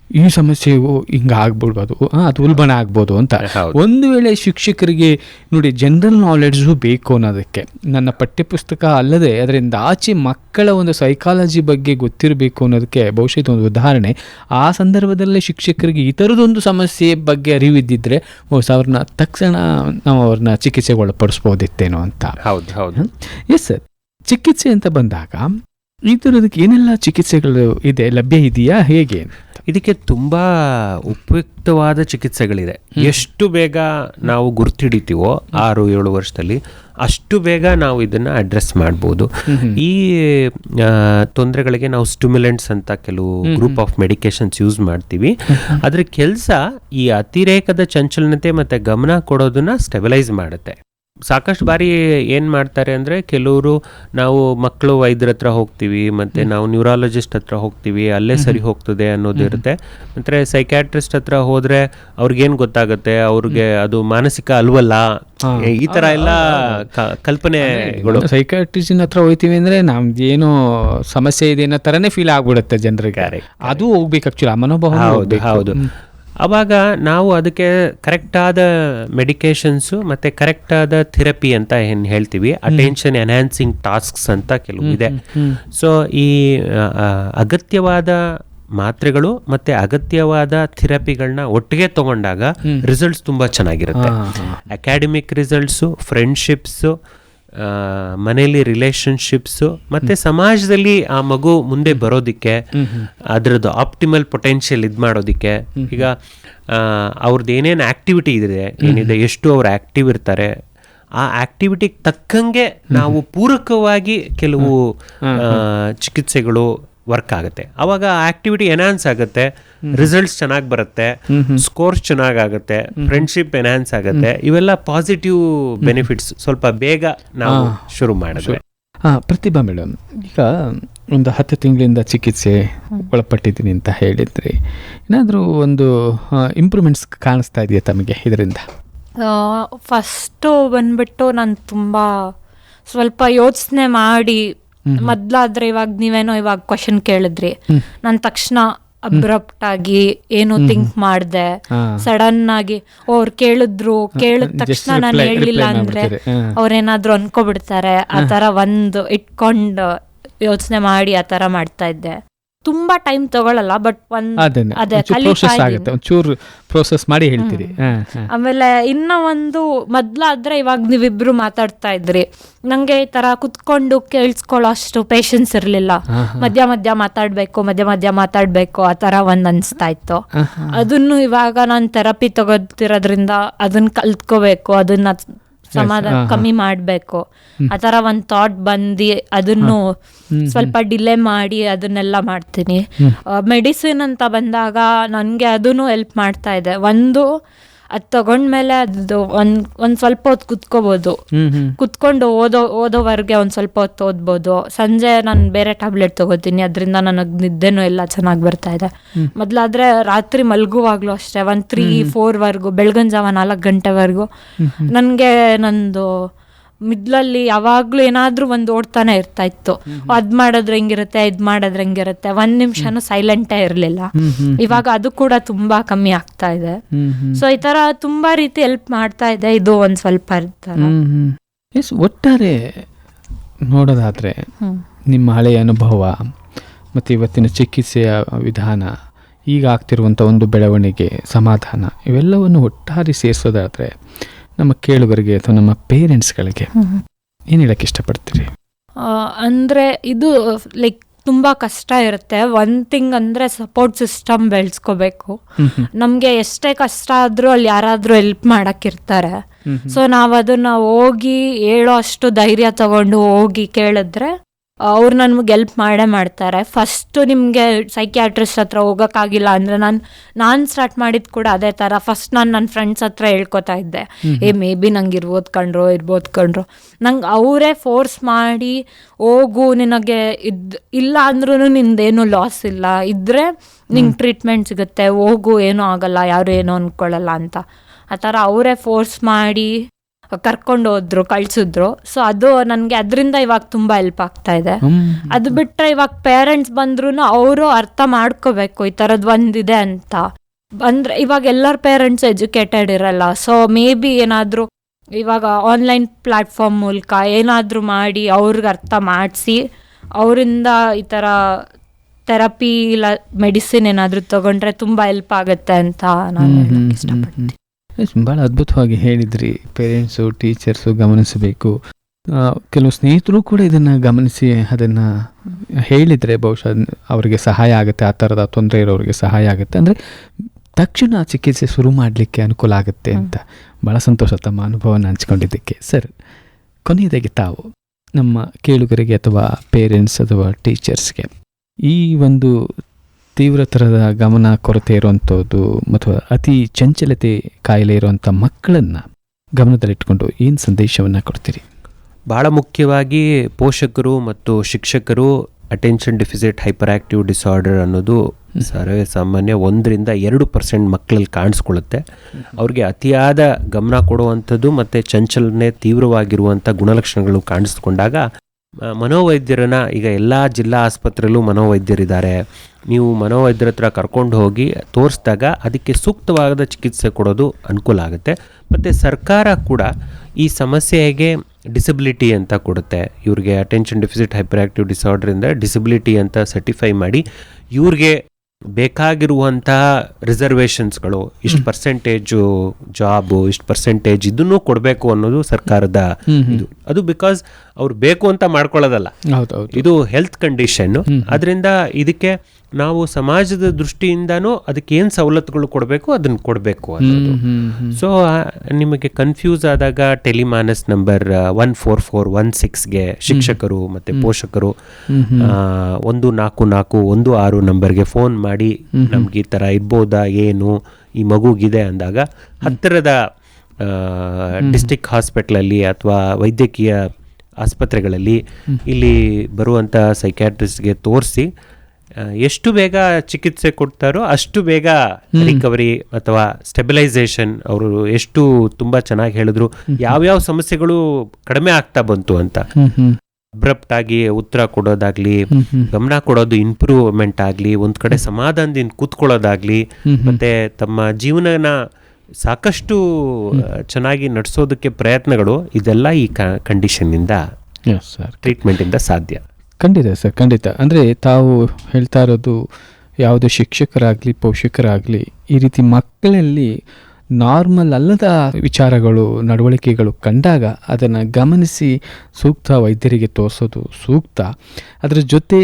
ಈ ಸಮಸ್ಯೆಯು ಹಿಂಗೆ ಆಗ್ಬಿಡ್ಬೋದು ಅದು ಉಲ್ಬಣ ಆಗ್ಬೋದು ಅಂತ. ಒಂದು ವೇಳೆ ಶಿಕ್ಷಕರಿಗೆ ನೋಡಿ ಜನರಲ್ ನಾಲೆಡ್ಜು ಬೇಕು ಅನ್ನೋದಕ್ಕೆ ನನ್ನ ಪಠ್ಯಪುಸ್ತಕ ಅಲ್ಲದೆ ಅದರಿಂದ ಆಚೆ ಮಕ್ಕಳ ಒಂದು ಸೈಕಾಲಜಿ ಬಗ್ಗೆ ಗೊತ್ತಿರಬೇಕು ಅನ್ನೋದಕ್ಕೆ ಬಹುಶಃ ಒಂದು ಉದಾಹರಣೆ ಆ ಸಂದರ್ಭದಲ್ಲೇ ಶಿಕ್ಷಕರಿಗೆ ಈ ಥರದೊಂದು ಸಮಸ್ಯೆ ಬಗ್ಗೆ ಅರಿವಿದ್ದಿದ್ರೆ ಬಹುಶಃ ಅವ್ರನ್ನ ತಕ್ಷಣ ನಾವು ಅವ್ರನ್ನ ಚಿಕಿತ್ಸೆಗೆ ಒಳಪಡಿಸ್ಬೋದಿತ್ತೇನೋ ಅಂತ. ಹೌದು ಹೌದು. ಎಸ್ ಸರ್ ಚಿಕಿತ್ಸೆ ಅಂತ ಬಂದಾಗ ಈ ಥರದಕ್ಕೆ ಏನೆಲ್ಲ ಚಿಕಿತ್ಸೆಗಳು ಇದೆ ಲಭ್ಯ ಇದೆಯಾ ಹೇಗೆ? ಇದಕ್ಕೆ ತುಂಬಾ ಉಪಯುಕ್ತವಾದ ಚಿಕಿತ್ಸೆಗಳಿದೆ. ಎಷ್ಟು ಬೇಗ ನಾವು ಗುರ್ತಿಡಿತೀವೋ ಆರು ಏಳು ವರ್ಷದಲ್ಲಿ ಅಷ್ಟು ಬೇಗ ನಾವು ಇದನ್ನ ಅಡ್ರೆಸ್ ಮಾಡ್ಬೋದು. ಈ ತೊಂದರೆಗಳಿಗೆ ನಾವು ಸ್ಟಿಮ್ಯುಲೆಂಟ್ಸ್ ಅಂತ ಕೆಲವು ಗ್ರೂಪ್ ಆಫ್ ಮೆಡಿಕೇಶನ್ಸ್ ಯೂಸ್ ಮಾಡ್ತೀವಿ. ಅದ್ರ ಕೆಲಸ ಈ ಅತಿರೇಕದ ಚಂಚಲನತೆ ಮತ್ತೆ ಗಮನ ಕೊಡೋದನ್ನ ಸ್ಟೆಬಿಲೈಸ್ ಮಾಡುತ್ತೆ. ಸಾಕಷ್ಟು ಬಾರಿ ಏನು ಮಾಡ್ತಾರೆ ಅಂದ್ರೆ ಕೆಲವರು ನಾವು ಮಕ್ಕಳು ವೈದ್ಯರ ಹತ್ರ ಹೋಗ್ತೀವಿ ಮತ್ತೆ ನಾವು ನ್ಯೂರಾಲಜಿಸ್ಟ್ ಹತ್ರ ಹೋಗ್ತೀವಿ ಅಲ್ಲೇ ಸರಿ ಹೋಗ್ತದೆ ಅನ್ನೋದು ಇರುತ್ತೆ. ಮತ್ತೆ ಸೈಕ್ಯಾಟ್ರಿಸ್ಟ್ ಹತ್ರ ಹೋದರೆ ಅವ್ರಿಗೇನು ಗೊತ್ತಾಗುತ್ತೆ ಅವ್ರಿಗೆ ಅದು ಮಾನಸಿಕ ಅಲ್ವಲ್ಲ? ಈ ತರ ಎಲ್ಲ ಕಲ್ಪನೆಗಳು ಸೈಕ್ಯಾಟ್ರಿಸ್ಟಿನ ಹತ್ರ ಹೋಗ್ತೀವಿ ಅಂದ್ರೆ ನಮ್ದು ಏನು ಸಮಸ್ಯೆ ಇದೆ ಅನ್ನೋ ಥರನೇ ಫೀಲ್ ಆಗ್ಬಿಡುತ್ತೆ ಜನರಿಗೆ. ಅದು ಹೋಗ್ಬೇಕು ಆಕ್ಚುಲಿ ಆ ಮನೋಭಾವ ಹೌದು ಹೌದು. ಅವಾಗ ನಾವು ಅದಕ್ಕೆ ಕರೆಕ್ಟಾದ ಆದ ಮೆಡಿಕೇಶನ್ಸು ಮತ್ತೆ ಕರೆಕ್ಟಾದ ಆದ ಥೆರಪಿ ಅಂತ ಏನು ಹೇಳ್ತೀವಿ ಅಟೆನ್ಷನ್ ಎನ್ಹ್ಯಾನ್ಸಿಂಗ್ ಟಾಸ್ಕ್ಸ್ ಅಂತ ಕೆಲವು ಇದೆ. ಸೊ ಈ ಅಗತ್ಯವಾದ ಮಾತ್ರೆಗಳು ಮತ್ತೆ ಅಗತ್ಯವಾದ ಥೆರಪಿಗಳನ್ನ ಒಟ್ಟಿಗೆ ತಗೊಂಡಾಗ ರಿಸಲ್ಟ್ಸ್ ತುಂಬಾ ಚೆನ್ನಾಗಿರುತ್ತೆ. ಅಕಾಡೆಮಿಕ್ ರಿಸಲ್ಟ್ಸು ಫ್ರೆಂಡ್ಶಿಪ್ಸು ಮನೆಯಲ್ಲಿ ರಿಲೇಶನ್ಶಿಪ್ಸು ಮತ್ತೆ ಸಮಾಜದಲ್ಲಿ ಆ ಮಗು ಮುಂದೆ ಬರೋದಿಕ್ಕೆ ಅದರದ್ದು ಆಪ್ಟಿಮಲ್ ಪೊಟೆನ್ಷಿಯಲ್ ಇದು ಮಾಡೋದಿಕ್ಕೆ. ಈಗ ಅವ್ರದ್ದು ಏನೇನು ಆಕ್ಟಿವಿಟಿ ಇದೆ ಏನಿದೆ ಎಷ್ಟು ಅವ್ರು ಆಕ್ಟಿವ್ ಇರ್ತಾರೆ ಆ ಆಕ್ಟಿವಿಟಿಗೆ ತಕ್ಕಂಗೆ ನಾವು ಪೂರಕವಾಗಿ ಕೆಲವು ಚಿಕಿತ್ಸೆಗಳು ವರ್ಕ್ ಆಗುತ್ತೆ. ಅವಾಗ ಆಕ್ಟಿವಿಟಿ ಎನ್ಹಾನ್ಸ್ ಆಗುತ್ತೆ. ರಿಸಲ್ಟ್ಸ್ ಚೆನ್ನಾಗಿ ಬರುತ್ತೆ. ಸ್ಕೋರ್ಸ್ ಚೆನ್ನಾಗಾಗುತ್ತೆ ಫ್ರೆಂಡ್ಶಿಪ್ ಎನ್ಹಾನ್ಸ್ ಆಗುತ್ತೆ. ಇವೆಲ್ಲ ಪಾಸಿಟಿವ್ ಬೆನಿಫಿಟ್ಸ್. ಸ್ವಲ್ಪ ಬೇಗ ನಾವು ಶುರು ಮಾಡಿದ್ರೆ. ಹಾ ಪ್ರತಿಭಾ ಮೇಡಮ್ ಈಗ ಒಂದು ಹತ್ತು ತಿಂಗಳಿಂದ ಚಿಕಿತ್ಸೆ ಒಳಪಟ್ಟಿದ್ದೀನಿ ಅಂತ ಹೇಳಿದ್ರಿ ಏನಾದರೂ ಒಂದು ಇಂಪ್ರೂವ್ಮೆಂಟ್ಸ್ ಕಾಣಿಸ್ತಾ ಇದೆಯಾ ತಮಗೆ ಇದರಿಂದ? ಫಸ್ಟು ಬಂದ್ಬಿಟ್ಟು ನಾನು ತುಂಬ ಸ್ವಲ್ಪ ಯೋಚನೆ ಮಾಡಿ ಮೊದ್ಲಾದ್ರೆ ಇವಾಗ ನೀವೇನೋ ಇವಾಗ ಕ್ವಶನ್ ಕೇಳಿದ್ರಿ. ನಾನು ತಕ್ಷಣ ಅಬ್ರಪ್ಟ್ ಆಗಿ ಏನು ಥಿಂಕ್ ಮಾಡ್ದೆ. ಸಡನ್ ಆಗಿ ಅವ್ರು ಕೇಳಿದ್ರು. ಕೇಳಿದ ತಕ್ಷಣ ನಾನು ಹೇಳಲಿಲ್ಲ ಹೇಳಿಲ್ಲ ಅಂದ್ರೆ ಅವ್ರೇನಾದ್ರು ಅನ್ಕೊಬಿಡ್ತಾರೆ ಅವ್ರೇನಾದ್ರೂ ಅನ್ಕೋಬಿಡ್ತಾರೆ. ಆ ಥರ ಒಂದು ಇಟ್ಕೊಂಡು ಯೋಚನೆ ಮಾಡಿ ಆತರ ಮಾಡ್ತಾ ಇದ್ದೆ. ತುಂಬಾ ಟೈಮ್ ತಗೊಳ್ಳಲ್ಲ ಬಟ್ ಒಂದ್ ಅದೇ ಪ್ರೋಸೆಸ್ ಆಗುತ್ತೆ ಇದ್ದೀನಿ. ಒಂಚೂರು ಪ್ರೋಸೆಸ್ ಮಾಡಿ ಹೇಳ್ತೀರಿ. ಆಮೇಲೆ ಇನ್ನ ಒಂದು ಮೊದ್ಲಾದ್ರೆ ಇವಾಗ ನೀವಿಬ್ರು ಮಾತಾಡ್ತಾ ಇದ್ರಿ ನಂಗೆ ಈ ತರ ಕುತ್ಕೊಂಡು ಕೇಳಿಸ್ಕೊಳ್ಳೋ ಅಷ್ಟು ಪೇಷನ್ಸ್ ಇರ್ಲಿಲ್ಲ ಮಧ್ಯ ಮಧ್ಯ ಮಾತಾಡ್ಬೇಕು ಮಧ್ಯ ಮಧ್ಯ ಮಾತಾಡ್ಬೇಕು ಆ ತರ ಒಂದ್ ಅನ್ಸ್ತಾ ಇತ್ತು. ಅದನ್ನು ಇವಾಗ ನಾನು ಥೆರಪಿ ತಗೋತಿರೋದ್ರಿಂದ ಅದನ್ನ ಕಲ್ತ್ಕೋಬೇಕು ಅದನ್ನ ಸಮಾಧಾನ. ಕಮ್ಮಿ ಮಾಡಬೇಕು. ಆ ತರ ಒಂದ್ ಥಾಟ್ ಬಂದು ಅದನ್ನು ಸ್ವಲ್ಪ ಡಿಲೇ ಮಾಡಿ ಅದನ್ನೆಲ್ಲ ಮಾಡ್ತೀನಿ. ಮೆಡಿಸಿನ್ ಅಂತ ಬಂದಾಗ ನನಗೆ ಅದನ್ನು ಹೆಲ್ಪ್ ಮಾಡ್ತಾ ಇದೆ. ಒಂದು ಅದು ತಗೊಂಡ್ಮೇಲೆ ಅದು ಒಂದ್ ಒಂದ್ ಸ್ವಲ್ಪ ಹೊತ್ತು ಕುತ್ಕೋಬೋದು. ಕುತ್ಕೊಂಡು ಓದೋ ಓದೋವರೆಗೆ ಒಂದ್ ಸ್ವಲ್ಪ ಹೊತ್ತು ಓದ್ಬೋದು. ಸಂಜೆ ನಾನು ಬೇರೆ ಟ್ಯಾಬ್ಲೆಟ್ ತಗೋತೀನಿ ಅದರಿಂದ ನನಗೆ ನಿದ್ದೆನೂ ಎಲ್ಲ ಚೆನ್ನಾಗಿ ಬರ್ತಾ ಇದೆ. ಮೊದಲಾದ್ರೆ ರಾತ್ರಿ ಮಲಗುವಾಗ್ಲೂ ಅಷ್ಟೇ ಒಂದು ತ್ರೀ ಫೋರ್ವರೆಗೂ ಬೆಳಗಿನ ಜಾವ ನಾಲ್ಕು ಗಂಟೆವರೆಗೂ. ನನಗೆ ನಂದು ಮಿಡ್ಲಲ್ಲಿ ಯಾವಾಗಲೂ ಏನಾದ್ರೂ ಒಂದು ಓಡ್ತಾನೆ ಇರ್ತಾ ಇತ್ತು. ಅದ್ ಮಾಡಿದ್ರೆ ಹೆಂಗಿರುತ್ತೆ ಇದ್ ಮಾಡಿದ್ರೆ ಹೆಂಗಿರುತ್ತೆ ಒಂದು ನಿಮಿಷನೂ ಸೈಲೆಂಟೇ ಇರಲಿಲ್ಲ. ಇವಾಗ ಅದು ಕೂಡ ತುಂಬಾ ಕಮ್ಮಿ ಆಗ್ತಾ ಇದೆ. ಸೊ ಈ ತರ ತುಂಬಾ ರೀತಿ ಹೆಲ್ಪ್ ಮಾಡ್ತಾ ಇದೆ ಇದು ಒಂದ್ ಸ್ವಲ್ಪ ಎಸ್ ಒಟ್ಟಾರೆ ನೋಡೋದಾದ್ರೆ ನಿಮ್ಮ ಹಳೆಯ ಅನುಭವ ಮತ್ತು ಇವತ್ತಿನ ಚಿಕಿತ್ಸೆಯ ವಿಧಾನ ಈಗ ಆಗ್ತಿರುವಂಥ ಒಂದು ಬೆಳವಣಿಗೆ ಸಮಾಧಾನ ಇವೆಲ್ಲವನ್ನು ಒಟ್ಟಾರೆ ಸೇರಿಸೋದಾದ್ರೆ ನಮ್ಮ ಕೇಳುಗರಿಗೆ ಅಥವಾ ನಮ್ಮ ಪೇರೆಂಟ್ಸ್ಗಳಿಗೆ ಏನು ಹೇಳಕ್ಕೆ ಇಷ್ಟಪಡ್ತೀರಿ? ಅಂದರೆ ಇದು ಲೈಕ್ ತುಂಬಾ ಕಷ್ಟ ಇರುತ್ತೆ. ಒನ್ ಥಿಂಗ್ ಅಂದ್ರೆ ಸಪೋರ್ಟ್ ಸಿಸ್ಟಮ್ ಬೆಳೆಸ್ಕೋಬೇಕು. ನಮ್ಗೆ ಎಷ್ಟೇ ಕಷ್ಟ ಆದ್ರೂ ಅಲ್ಲಿ ಯಾರಾದ್ರೂ ಹೆಲ್ಪ್ ಮಾಡೋಕ್ಕಿರ್ತಾರೆ ಸೊ ನಾವು ಅದನ್ನು ಹೋಗಿ ಹೇಳೋ ಅಷ್ಟು ಧೈರ್ಯ ತಗೊಂಡು ಹೋಗಿ ಕೇಳಿದ್ರೆ ಅವ್ರು ನನ್ಗೆ ಹೆಲ್ಪ್ ಮಾಡೇ ಮಾಡ್ತಾರೆ. ಫಸ್ಟ್ ನಿಮಗೆ ಸೈಕ್ಯಾಟ್ರಿಸ್ಟ್ ಹತ್ರ ಹೋಗೋಕ್ಕಾಗಿಲ್ಲ ಅಂದರೆ ನಾನು ನಾನು ಸ್ಟಾರ್ಟ್ ಮಾಡಿದ ಕೂಡ ಅದೇ ಥರ ಫಸ್ಟ್ ನಾನು ನನ್ನ ಫ್ರೆಂಡ್ಸ್ ಹತ್ರ ಹೇಳ್ಕೊತಾ ಇದ್ದೆ. ಏ ಮೇ ಬಿ ನಂಗೆ ಇರ್ಬೋದು ಕಣ್ರೋ ಇರ್ಬೋದು ಕಣ್ರೋ ನಂಗೆ ಅವರೇ ಫೋರ್ಸ್ ಮಾಡಿ ಹೋಗು ನಿನಗೆ ಇದ್ ಇಲ್ಲ ಅಂದ್ರೂ ನಿಂದೇನು ಲಾಸ್ ಇಲ್ಲ. ಇದ್ರೆ ನಿಂಗೆ ಟ್ರೀಟ್ಮೆಂಟ್ ಸಿಗುತ್ತೆ. ಹೋಗು ಏನೂ ಆಗಲ್ಲ ಯಾರು ಏನೂ ಅಂದ್ಕೊಳ್ಳಲ್ಲ ಅಂತ. ಆ ಥರ ಅವರೇ ಫೋರ್ಸ್ ಮಾಡಿ ಕರ್ಕೊಂಡು ಹೋದ್ರು ಕಳ್ಸಿದ್ರು. ಸೊ ಅದು ನನಗೆ ಅದರಿಂದ ಇವಾಗ ತುಂಬ ಹೆಲ್ಪ್ ಆಗ್ತಾ ಇದೆ. ಅದು ಬಿಟ್ರೆ ಇವಾಗ ಪೇರೆಂಟ್ಸ್ ಬಂದ್ರು ಅವರು ಅರ್ಥ ಮಾಡ್ಕೋಬೇಕು ಈ ಥರದ್ದು ಒಂದಿದೆ ಅಂತ. ಬಂದ್ರೆ ಇವಾಗ ಎಲ್ಲರ ಪೇರೆಂಟ್ಸ್ ಎಜುಕೇಟೆಡ್ ಇರಲ್ಲ. ಸೊ ಮೇ ಬಿ ಏನಾದರೂ ಇವಾಗ ಆನ್ಲೈನ್ ಪ್ಲಾಟ್ಫಾರ್ಮ್ ಮೂಲಕ ಏನಾದರೂ ಮಾಡಿ ಅವ್ರಿಗೆ ಅರ್ಥ ಮಾಡಿಸಿ ಅವರಿಂದ ಈ ಥರ ಥೆರಪಿ ಇಲ್ಲ ಮೆಡಿಸಿನ್ ಏನಾದರೂ ತಗೊಂಡ್ರೆ ತುಂಬ ಹೆಲ್ಪ್ ಆಗುತ್ತೆ ಅಂತ ನಾನು ಇಷ್ಟಪಡ್ತೀನಿ. ಭಾಳ ಅದ್ಭುತವಾಗಿ ಹೇಳಿದ್ರಿ. ಪೇರೆಂಟ್ಸು ಟೀಚರ್ಸು ಗಮನಿಸಬೇಕು. ಕೆಲವು ಸ್ನೇಹಿತರು ಕೂಡ ಇದನ್ನು ಗಮನಿಸಿ ಅದನ್ನು ಹೇಳಿದರೆ ಬಹುಶಃ ಅವರಿಗೆ ಸಹಾಯ ಆಗುತ್ತೆ ಆ ಥರದ ತೊಂದರೆ ಇರೋರಿಗೆ ಸಹಾಯ ಆಗುತ್ತೆ. ಅಂದರೆ ತಕ್ಷಣ ಚಿಕಿತ್ಸೆ ಶುರು ಮಾಡಲಿಕ್ಕೆ ಅನುಕೂಲ ಆಗುತ್ತೆ ಅಂತ. ಭಾಳ ಸಂತೋಷ ತಮ್ಮ ಅನುಭವನ ಹಂಚ್ಕೊಂಡಿದ್ದಕ್ಕೆ. ಸರ್ ಕೊನೆಯದಾಗಿ ತಾವು ನಮ್ಮ ಕೇಳುಗರಿಗೆ ಅಥವಾ ಪೇರೆಂಟ್ಸ್ ಅಥವಾ ಟೀಚರ್ಸ್ಗೆ ಈ ಒಂದು ತೀವ್ರತರದ ಗಮನ ಕೊರತೆ ಇರುವಂಥದ್ದು ಅಥವಾ ಅತಿ ಚಂಚಲತೆ ಕಾಯಿಲೆ ಇರುವಂಥ ಮಕ್ಕಳನ್ನು ಗಮನದಲ್ಲಿಟ್ಕೊಂಡು ಏನು ಸಂದೇಶವನ್ನು ಕೊಡ್ತೀರಿ? ಬಹಳ ಮುಖ್ಯವಾಗಿ ಪೋಷಕರು ಮತ್ತು ಶಿಕ್ಷಕರು attention deficit hyperactive disorder ಅನ್ನೋದು ಸರ್ವೇ ಸಾಮಾನ್ಯ ಒಂದರಿಂದ ಎರಡು ಪರ್ಸೆಂಟ್ ಮಕ್ಕಳಲ್ಲಿ ಕಾಣಿಸ್ಕೊಳ್ಳುತ್ತೆ. ಅವ್ರಿಗೆ ಅತಿಯಾದ ಗಮನ ಕೊಡುವಂಥದ್ದು ಮತ್ತು ಚಂಚಲನೆ ತೀವ್ರವಾಗಿರುವಂಥ ಗುಣಲಕ್ಷಣಗಳು ಕಾಣಿಸ್ಕೊಂಡಾಗ ಮನೋವೈದ್ಯರನ್ನ ಈಗ ಎಲ್ಲ ಜಿಲ್ಲಾ ಆಸ್ಪತ್ರೆಯಲ್ಲೂ ಮನೋವೈದ್ಯರಿದ್ದಾರೆ. ನೀವು ಮನೋವೈದ್ಯರ ಹತ್ರ ಕರ್ಕೊಂಡು ಹೋಗಿ ತೋರಿಸಿದಾಗ ಅದಕ್ಕೆ ಸೂಕ್ತವಾದ ಚಿಕಿತ್ಸೆ ಕೊಡೋದು ಅನುಕೂಲ ಆಗುತ್ತೆ. ಮತ್ತು ಸರ್ಕಾರ ಕೂಡ ಈ ಸಮಸ್ಯೆಗೆ ಡಿಸಬಿಲಿಟಿ ಅಂತ ಕೊಡುತ್ತೆ. ಇವ್ರಿಗೆ ಅಟೆನ್ಷನ್ ಡಿಫಿಸಿಟ್ ಹೈಪರ್ ಆಕ್ಟಿವ್ ಡಿಸಾರ್ಡ್ರಿಂದ ಡಿಸಬಿಲಿಟಿ ಅಂತ ಸರ್ಟಿಫೈ ಮಾಡಿ ಇವ್ರಿಗೆ ಬೇಕಾಗಿರುವಂತಹ ರಿಸರ್ವೇಷನ್ಸ್ಗಳು ಇಷ್ಟು ಪರ್ಸೆಂಟೇಜು ಜಾಬು ಇಷ್ಟು ಪರ್ಸೆಂಟೇಜ್ ಇದನ್ನು ಕೊಡಬೇಕು ಅನ್ನೋದು ಸರ್ಕಾರದ ಇದು. ಅದು ಬಿಕಾಸ್ ಅವ್ರು ಬೇಕು ಅಂತ ಮಾಡ್ಕೊಳ್ಳೋದಲ್ಲ. ಇದು ಹೆಲ್ತ್ ಕಂಡೀಷನ್ನು ಅದರಿಂದ ಇದಕ್ಕೆ ನಾವು ಸಮಾಜದ ದೃಷ್ಟಿಯಿಂದನೂ ಅದಕ್ಕೆ ಏನು ಸವಲತ್ತುಗಳು ಕೊಡಬೇಕು ಅದನ್ನು ಕೊಡಬೇಕು ಅನ್ನೋದು. ಸೊ ನಿಮಗೆ ಕನ್ಫ್ಯೂಸ್ ಆದಾಗ Telemanas number one four four one ಸಿಕ್ಸ್ಗೆ ಶಿಕ್ಷಕರು ಮತ್ತು ಪೋಷಕರು ಒಂದು ನಾಲ್ಕು ನಾಲ್ಕು ಒಂದು ಆರು ನಂಬರ್ಗೆ ಫೋನ್ ಮಾಡಿ ನಮ್ಗೆ ಈ ಥರ ಇರ್ಬೋದಾ ಏನು ಈ ಮಗುಗಿದೆ ಅಂದಾಗ ಹತ್ತಿರದ ಡಿಸ್ಟಿಕ್ ಹಾಸ್ಪಿಟ್ಲಲ್ಲಿ ಅಥವಾ ವೈದ್ಯಕೀಯ ಆಸ್ಪತ್ರೆಗಳಲ್ಲಿ ಇಲ್ಲಿ ಬರುವಂಥ ಸೈಕ್ಯಾಟ್ರಿಸ್ಟ್ಗೆ ತೋರಿಸಿ ಎಷ್ಟು ಬೇಗ ಚಿಕಿತ್ಸೆ ಕೊಡ್ತಾರೋ ಅಷ್ಟು ಬೇಗ ರಿಕವರಿ ಅಥವಾ ಸ್ಟೆಬಿಲೈಸೇಷನ್ ಅವರು ಎಷ್ಟು ತುಂಬಾ ಚೆನ್ನಾಗಿ ಹೇಳಿದ್ರು. ಯಾವ್ಯಾವ ಸಮಸ್ಯೆಗಳು ಕಡಿಮೆ ಆಗ್ತಾ ಬಂತು ಅಂತ. ಅಬ್ರಪ್ಟ್ ಆಗಿ ಉತ್ತರ ಕೊಡೋದಾಗ್ಲಿ ಗಮನ ಕೊಡೋದು ಇಂಪ್ರೂವ್ಮೆಂಟ್ ಆಗ್ಲಿ ಒಂದ್ ಕಡೆ ಸಮಾಧಾನದಿಂದ ಕೂತ್ಕೊಳ್ಳೋದಾಗ್ಲಿ. ಮತ್ತೆ ತಮ್ಮ ಜೀವನನ ಸಾಕಷ್ಟು ಚೆನ್ನಾಗಿ ನಡೆಸೋದಕ್ಕೆ ಪ್ರಯತ್ನಗಳು ಇದೆಲ್ಲ ಈ ಕಂಡೀಷನ್ ಇಂದ. ಟ್ರೀಟ್ಮೆಂಟ್ ಇಂದ ಸಾಧ್ಯ. ಖಂಡಿತ ಸರ್, ಖಂಡಿತ. ಅಂದರೆ ತಾವು ಹೇಳ್ತಾ ಇರೋದು ಯಾವುದೇ ಶಿಕ್ಷಕರಾಗಲಿ, ಪೋಷಕರಾಗಲಿ, ಈ ರೀತಿ ಮಕ್ಕಳಲ್ಲಿ ನಾರ್ಮಲ್ ಅಲ್ಲದ ವಿಚಾರಗಳು, ನಡವಳಿಕೆಗಳು ಕಂಡಾಗ ಅದನ್ನು ಗಮನಿಸಿ ಸೂಕ್ತ ವೈದ್ಯರಿಗೆ ತೋರಿಸೋದು ಸೂಕ್ತ. ಅದರ ಜೊತೆ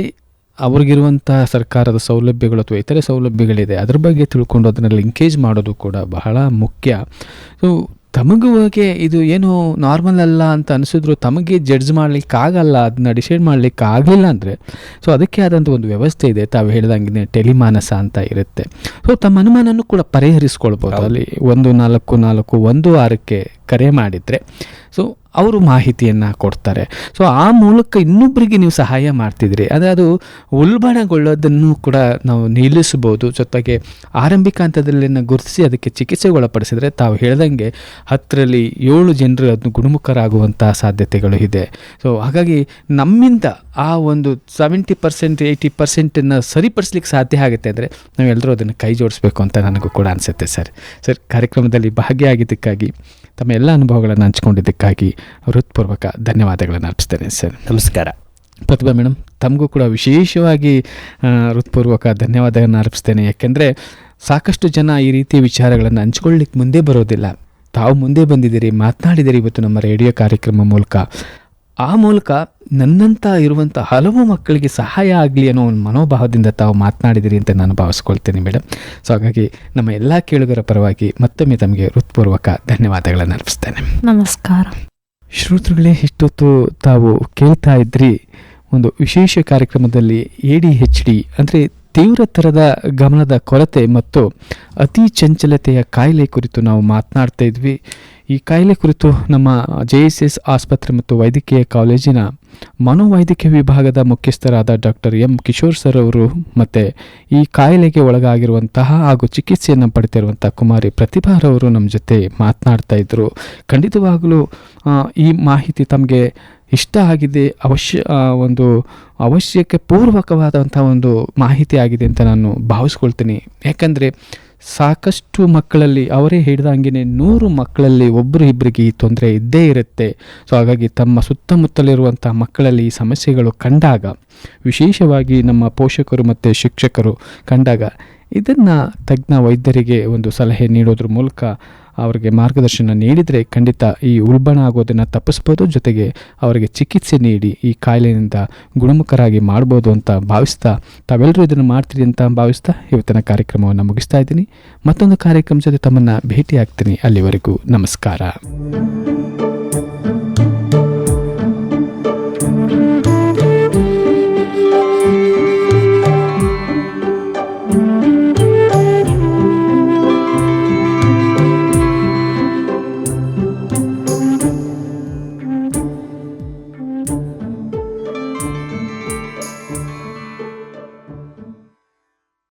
ಅವ್ರಿಗಿರುವಂಥ ಸರ್ಕಾರದ ಸೌಲಭ್ಯಗಳು ಅಥವಾ ಇತರೆ ಸೌಲಭ್ಯಗಳಿದೆ, ಅದ್ರ ಬಗ್ಗೆ ತಿಳ್ಕೊಂಡು ಅದನ್ನು ಲಿಂಕೇಜ್ ಮಾಡೋದು ಕೂಡ ಬಹಳ ಮುಖ್ಯ. ಸೊ ತಮಗುವಾಗೆ ಇದು ಏನು ನಾರ್ಮಲ್ ಅಲ್ಲ ಅಂತ ಅನಿಸಿದ್ರು ತಮಗೆ ಜಡ್ಜ್ ಮಾಡಲಿಕ್ಕಾಗಲ್ಲ ಅದನ್ನ ಡಿಸೈಡ್ ಮಾಡಲಿಕ್ಕೆ ಆಗಲಿಲ್ಲ ಅಂದರೆ ಸೊ ಅದಕ್ಕೆ ಆದಂಥ ಒಂದು ವ್ಯವಸ್ಥೆ ಇದೆ ತಾವು ಹೇಳ್ದಂಗೆ ಟೆಲಿಮಾನಸ ಅಂತ ಇರುತ್ತೆ. ಸೊ ತಮ್ಮ ಅನುಮಾನನೂ ಕೂಡ ಪರಿಹರಿಸ್ಕೊಳ್ಬೋದು. ಅಲ್ಲಿ ಒಂದು ನಾಲ್ಕು ನಾಲ್ಕು ಒಂದು ಆರಕ್ಕೆ ಕರೆ ಮಾಡಿದರೆ. ಸೊ ಅವರು ಮಾಹಿತಿಯನ್ನು ಕೊಡ್ತಾರೆ. ಸೊ ಆ ಮೂಲಕ ಇನ್ನೊಬ್ಬರಿಗೆ ನೀವು ಸಹಾಯ ಮಾಡ್ತಿದ್ರಿ ಅದೇ ಅದು ಉಲ್ಬಣಗೊಳ್ಳೋದನ್ನು ಕೂಡ ನಾವು ನಿಲ್ಲಿಸ್ಬೋದು ಜೊತೆಗೆ ಆರಂಭಿಕ ಹಂತದಲ್ಲಿ ಗುರುತಿಸಿ ಅದಕ್ಕೆ ಚಿಕಿತ್ಸೆಗೆ ಒಳಪಡಿಸಿದ್ರೆ ತಾವು ಹೇಳ್ದಂಗೆ ಹತ್ತರಲ್ಲಿ ಏಳು ಜನರು ಅದನ್ನು ಗುಣಮುಖರಾಗುವಂಥ ಸಾಧ್ಯತೆಗಳು ಇದೆ. ಸೊ ಹಾಗಾಗಿ ನಮ್ಮಿಂದ ಆ ಒಂದು ಸೆವೆಂಟಿ ಪರ್ಸೆಂಟ್ ಏಯ್ಟಿ ಪರ್ಸೆಂಟನ್ನು ಸರಿಪಡಿಸ್ಲಿಕ್ಕೆ ಸಾಧ್ಯ ಆಗುತ್ತೆ ಅಂದರೆ ನಾವೆಲ್ಲರೂ ಅದನ್ನು ಕೈ ಜೋಡಿಸ್ಬೇಕು ಅಂತ ನನಗೂ ಕೂಡ ಅನಿಸುತ್ತೆ ಸರ್. ಸರ್, ಕಾರ್ಯಕ್ರಮದಲ್ಲಿ ಭಾಗಿಯಾಗಿದ್ದಕ್ಕಾಗಿ ತಮ್ಮ ಎಲ್ಲ ಅನುಭವಗಳನ್ನು ಹಂಚ್ಕೊಂಡಿದ್ದಕ್ಕಾಗಿ ಹೃತ್ಪೂರ್ವಕ ಧನ್ಯವಾದಗಳನ್ನು ಅರ್ಪಿಸ್ತೇನೆ ಸರ್. ನಮಸ್ಕಾರ. ಪ್ರತಿಭಾ ಮೇಡಮ್ ತಮಗೂ ಕೂಡ ವಿಶೇಷವಾಗಿ ಹೃತ್ಪೂರ್ವಕ ಧನ್ಯವಾದಗಳನ್ನು ಅರ್ಪಿಸ್ತೇನೆ. ಯಾಕೆಂದರೆ ಸಾಕಷ್ಟು ಜನ ಈ ರೀತಿಯ ವಿಚಾರಗಳನ್ನು ಹಂಚ್ಕೊಳ್ಳಿಕ್ಕೆ ಮುಂದೆ ಬರೋದಿಲ್ಲ. ತಾವು ಮುಂದೆ ಬಂದಿದ್ದೀರಿ ಮಾತನಾಡಿದಿರಿ ಇವತ್ತು ನಮ್ಮ ರೇಡಿಯೋ ಕಾರ್ಯಕ್ರಮ ಮೂಲಕ. ಆ ಮೂಲಕ ನನ್ನಂಥ ಇರುವಂಥ ಹಲವು ಮಕ್ಕಳಿಗೆ ಸಹಾಯ ಆಗಲಿ ಅನ್ನೋ ಒಂದು ಮನೋಭಾವದಿಂದ ತಾವು ಮಾತನಾಡಿದಿರಿ ಅಂತ ನಾನು ಭಾವಿಸ್ಕೊಳ್ತೇನೆ ಮೇಡಮ್ ಸೊ ಹಾಗಾಗಿ ನಮ್ಮ ಎಲ್ಲ ಕೇಳುಗರ ಪರವಾಗಿ ಮತ್ತೊಮ್ಮೆ ತಮಗೆ ಹೃತ್ಪೂರ್ವಕ ಧನ್ಯವಾದಗಳನ್ನು ಅರ್ಪಿಸ್ತೇನೆ. ನಮಸ್ಕಾರ. ಶ್ರೋತೃಗಳೇ ಇಷ್ಟೊತ್ತು ತಾವು ಕೇಳ್ತಾ ಇದ್ರಿ ಒಂದು ವಿಶೇಷ ಕಾರ್ಯಕ್ರಮದಲ್ಲಿ ಎ ಡಿ ಹೆಚ್ ಡಿ ಅಂದರೆ ತೀವ್ರ ಥರದ ಗಮನದ ಕೊರತೆ ಮತ್ತು ಅತಿ ಚಂಚಲತೆಯ ಕಾಯಿಲೆ ಕುರಿತು ನಾವು ಮಾತನಾಡ್ತಾ ಇದ್ವಿ. ಈ ಕಾಯಿಲೆ ಕುರಿತು ನಮ್ಮ ಜೆ ಎಸ್ ಎಸ್ ಆಸ್ಪತ್ರೆ ಮತ್ತು ವೈದ್ಯಕೀಯ ಕಾಲೇಜಿನ ಮನೋವೈದ್ಯಕೀಯ ವಿಭಾಗದ ಮುಖ್ಯಸ್ಥರಾದ ಡಾಕ್ಟರ್ ಎಂ ಕಿಶೋರ್ ಸರ್ ಅವರು ಮತ್ತು ಈ ಕಾಯಿಲೆಗೆ ಒಳಗಾಗಿರುವಂತಹ ಹಾಗೂ ಚಿಕಿತ್ಸೆಯನ್ನು ಪಡೆದಿರುವಂಥ ಕುಮಾರಿ ಪ್ರತಿಭಾರವರು ನಮ್ಮ ಜೊತೆ ಮಾತನಾಡ್ತಾ ಇದ್ದರು ಖಂಡಿತವಾಗಲೂ ಈ ಮಾಹಿತಿ ತಮಗೆ ಇಷ್ಟ ಆಗಿದೆ, ಅವಶ್ಯ ಒಂದು ಅವಶ್ಯಕ್ಕೆ ಪೂರ್ವಕವಾದಂಥ ಒಂದು ಮಾಹಿತಿ ಆಗಿದೆ ಅಂತ ನಾನು ಭಾವಿಸ್ಕೊಳ್ತೀನಿ. ಯಾಕಂದರೆ ಸಾಕಷ್ಟು ಮಕ್ಕಳಲ್ಲಿ, ಅವರೇ ಹೇಳಿದಂಗೆ ನೂರು ಮಕ್ಕಳಲ್ಲಿ ಒಬ್ಬರು ಇಬ್ಬರಿಗೆ ಈ ತೊಂದರೆ ಇದ್ದೇ ಇರುತ್ತೆ. ಸೊ ಹಾಗಾಗಿ ತಮ್ಮ ಸುತ್ತಮುತ್ತಲಿರುವಂಥ ಮಕ್ಕಳಲ್ಲಿ ಈ ಸಮಸ್ಯೆಗಳು ಕಂಡಾಗ, ವಿಶೇಷವಾಗಿ ನಮ್ಮ ಪೋಷಕರು ಮತ್ತು ಶಿಕ್ಷಕರು ಕಂಡಾಗ, ಇದನ್ನು ತಜ್ಞ ವೈದ್ಯರಿಗೆ ಒಂದು ಸಲಹೆ ನೀಡೋದ್ರ ಮೂಲಕ ಅವರಿಗೆ ಮಾರ್ಗದರ್ಶನ ನೀಡಿದರೆ ಖಂಡಿತ ಈ ಉಲ್ಬಣ ಆಗೋದನ್ನು ತಪ್ಪಿಸ್ಬೋದು, ಜೊತೆಗೆ ಅವರಿಗೆ ಚಿಕಿತ್ಸೆ ನೀಡಿ ಈ ಕಾಯಿಲೆಯಿಂದ ಗುಣಮುಖರಾಗಿ ಮಾಡ್ಬೋದು ಅಂತ ಭಾವಿಸ್ತಾ ತಾವೆಲ್ಲರೂ ಇದನ್ನು ಮಾಡ್ತೀರಿ ಅಂತ ಭಾವಿಸ್ತಾ ಇವತ್ತಿನ ಕಾರ್ಯಕ್ರಮವನ್ನು ಮುಗಿಸ್ತಾ ಇದ್ದೀನಿ. ಮತ್ತೊಂದು ಕಾರ್ಯಕ್ರಮ ಜೊತೆ ತಮ್ಮನ್ನು ಭೇಟಿ ಆಗ್ತೀನಿ ಅಲ್ಲಿವರೆಗೂ ನಮಸ್ಕಾರ.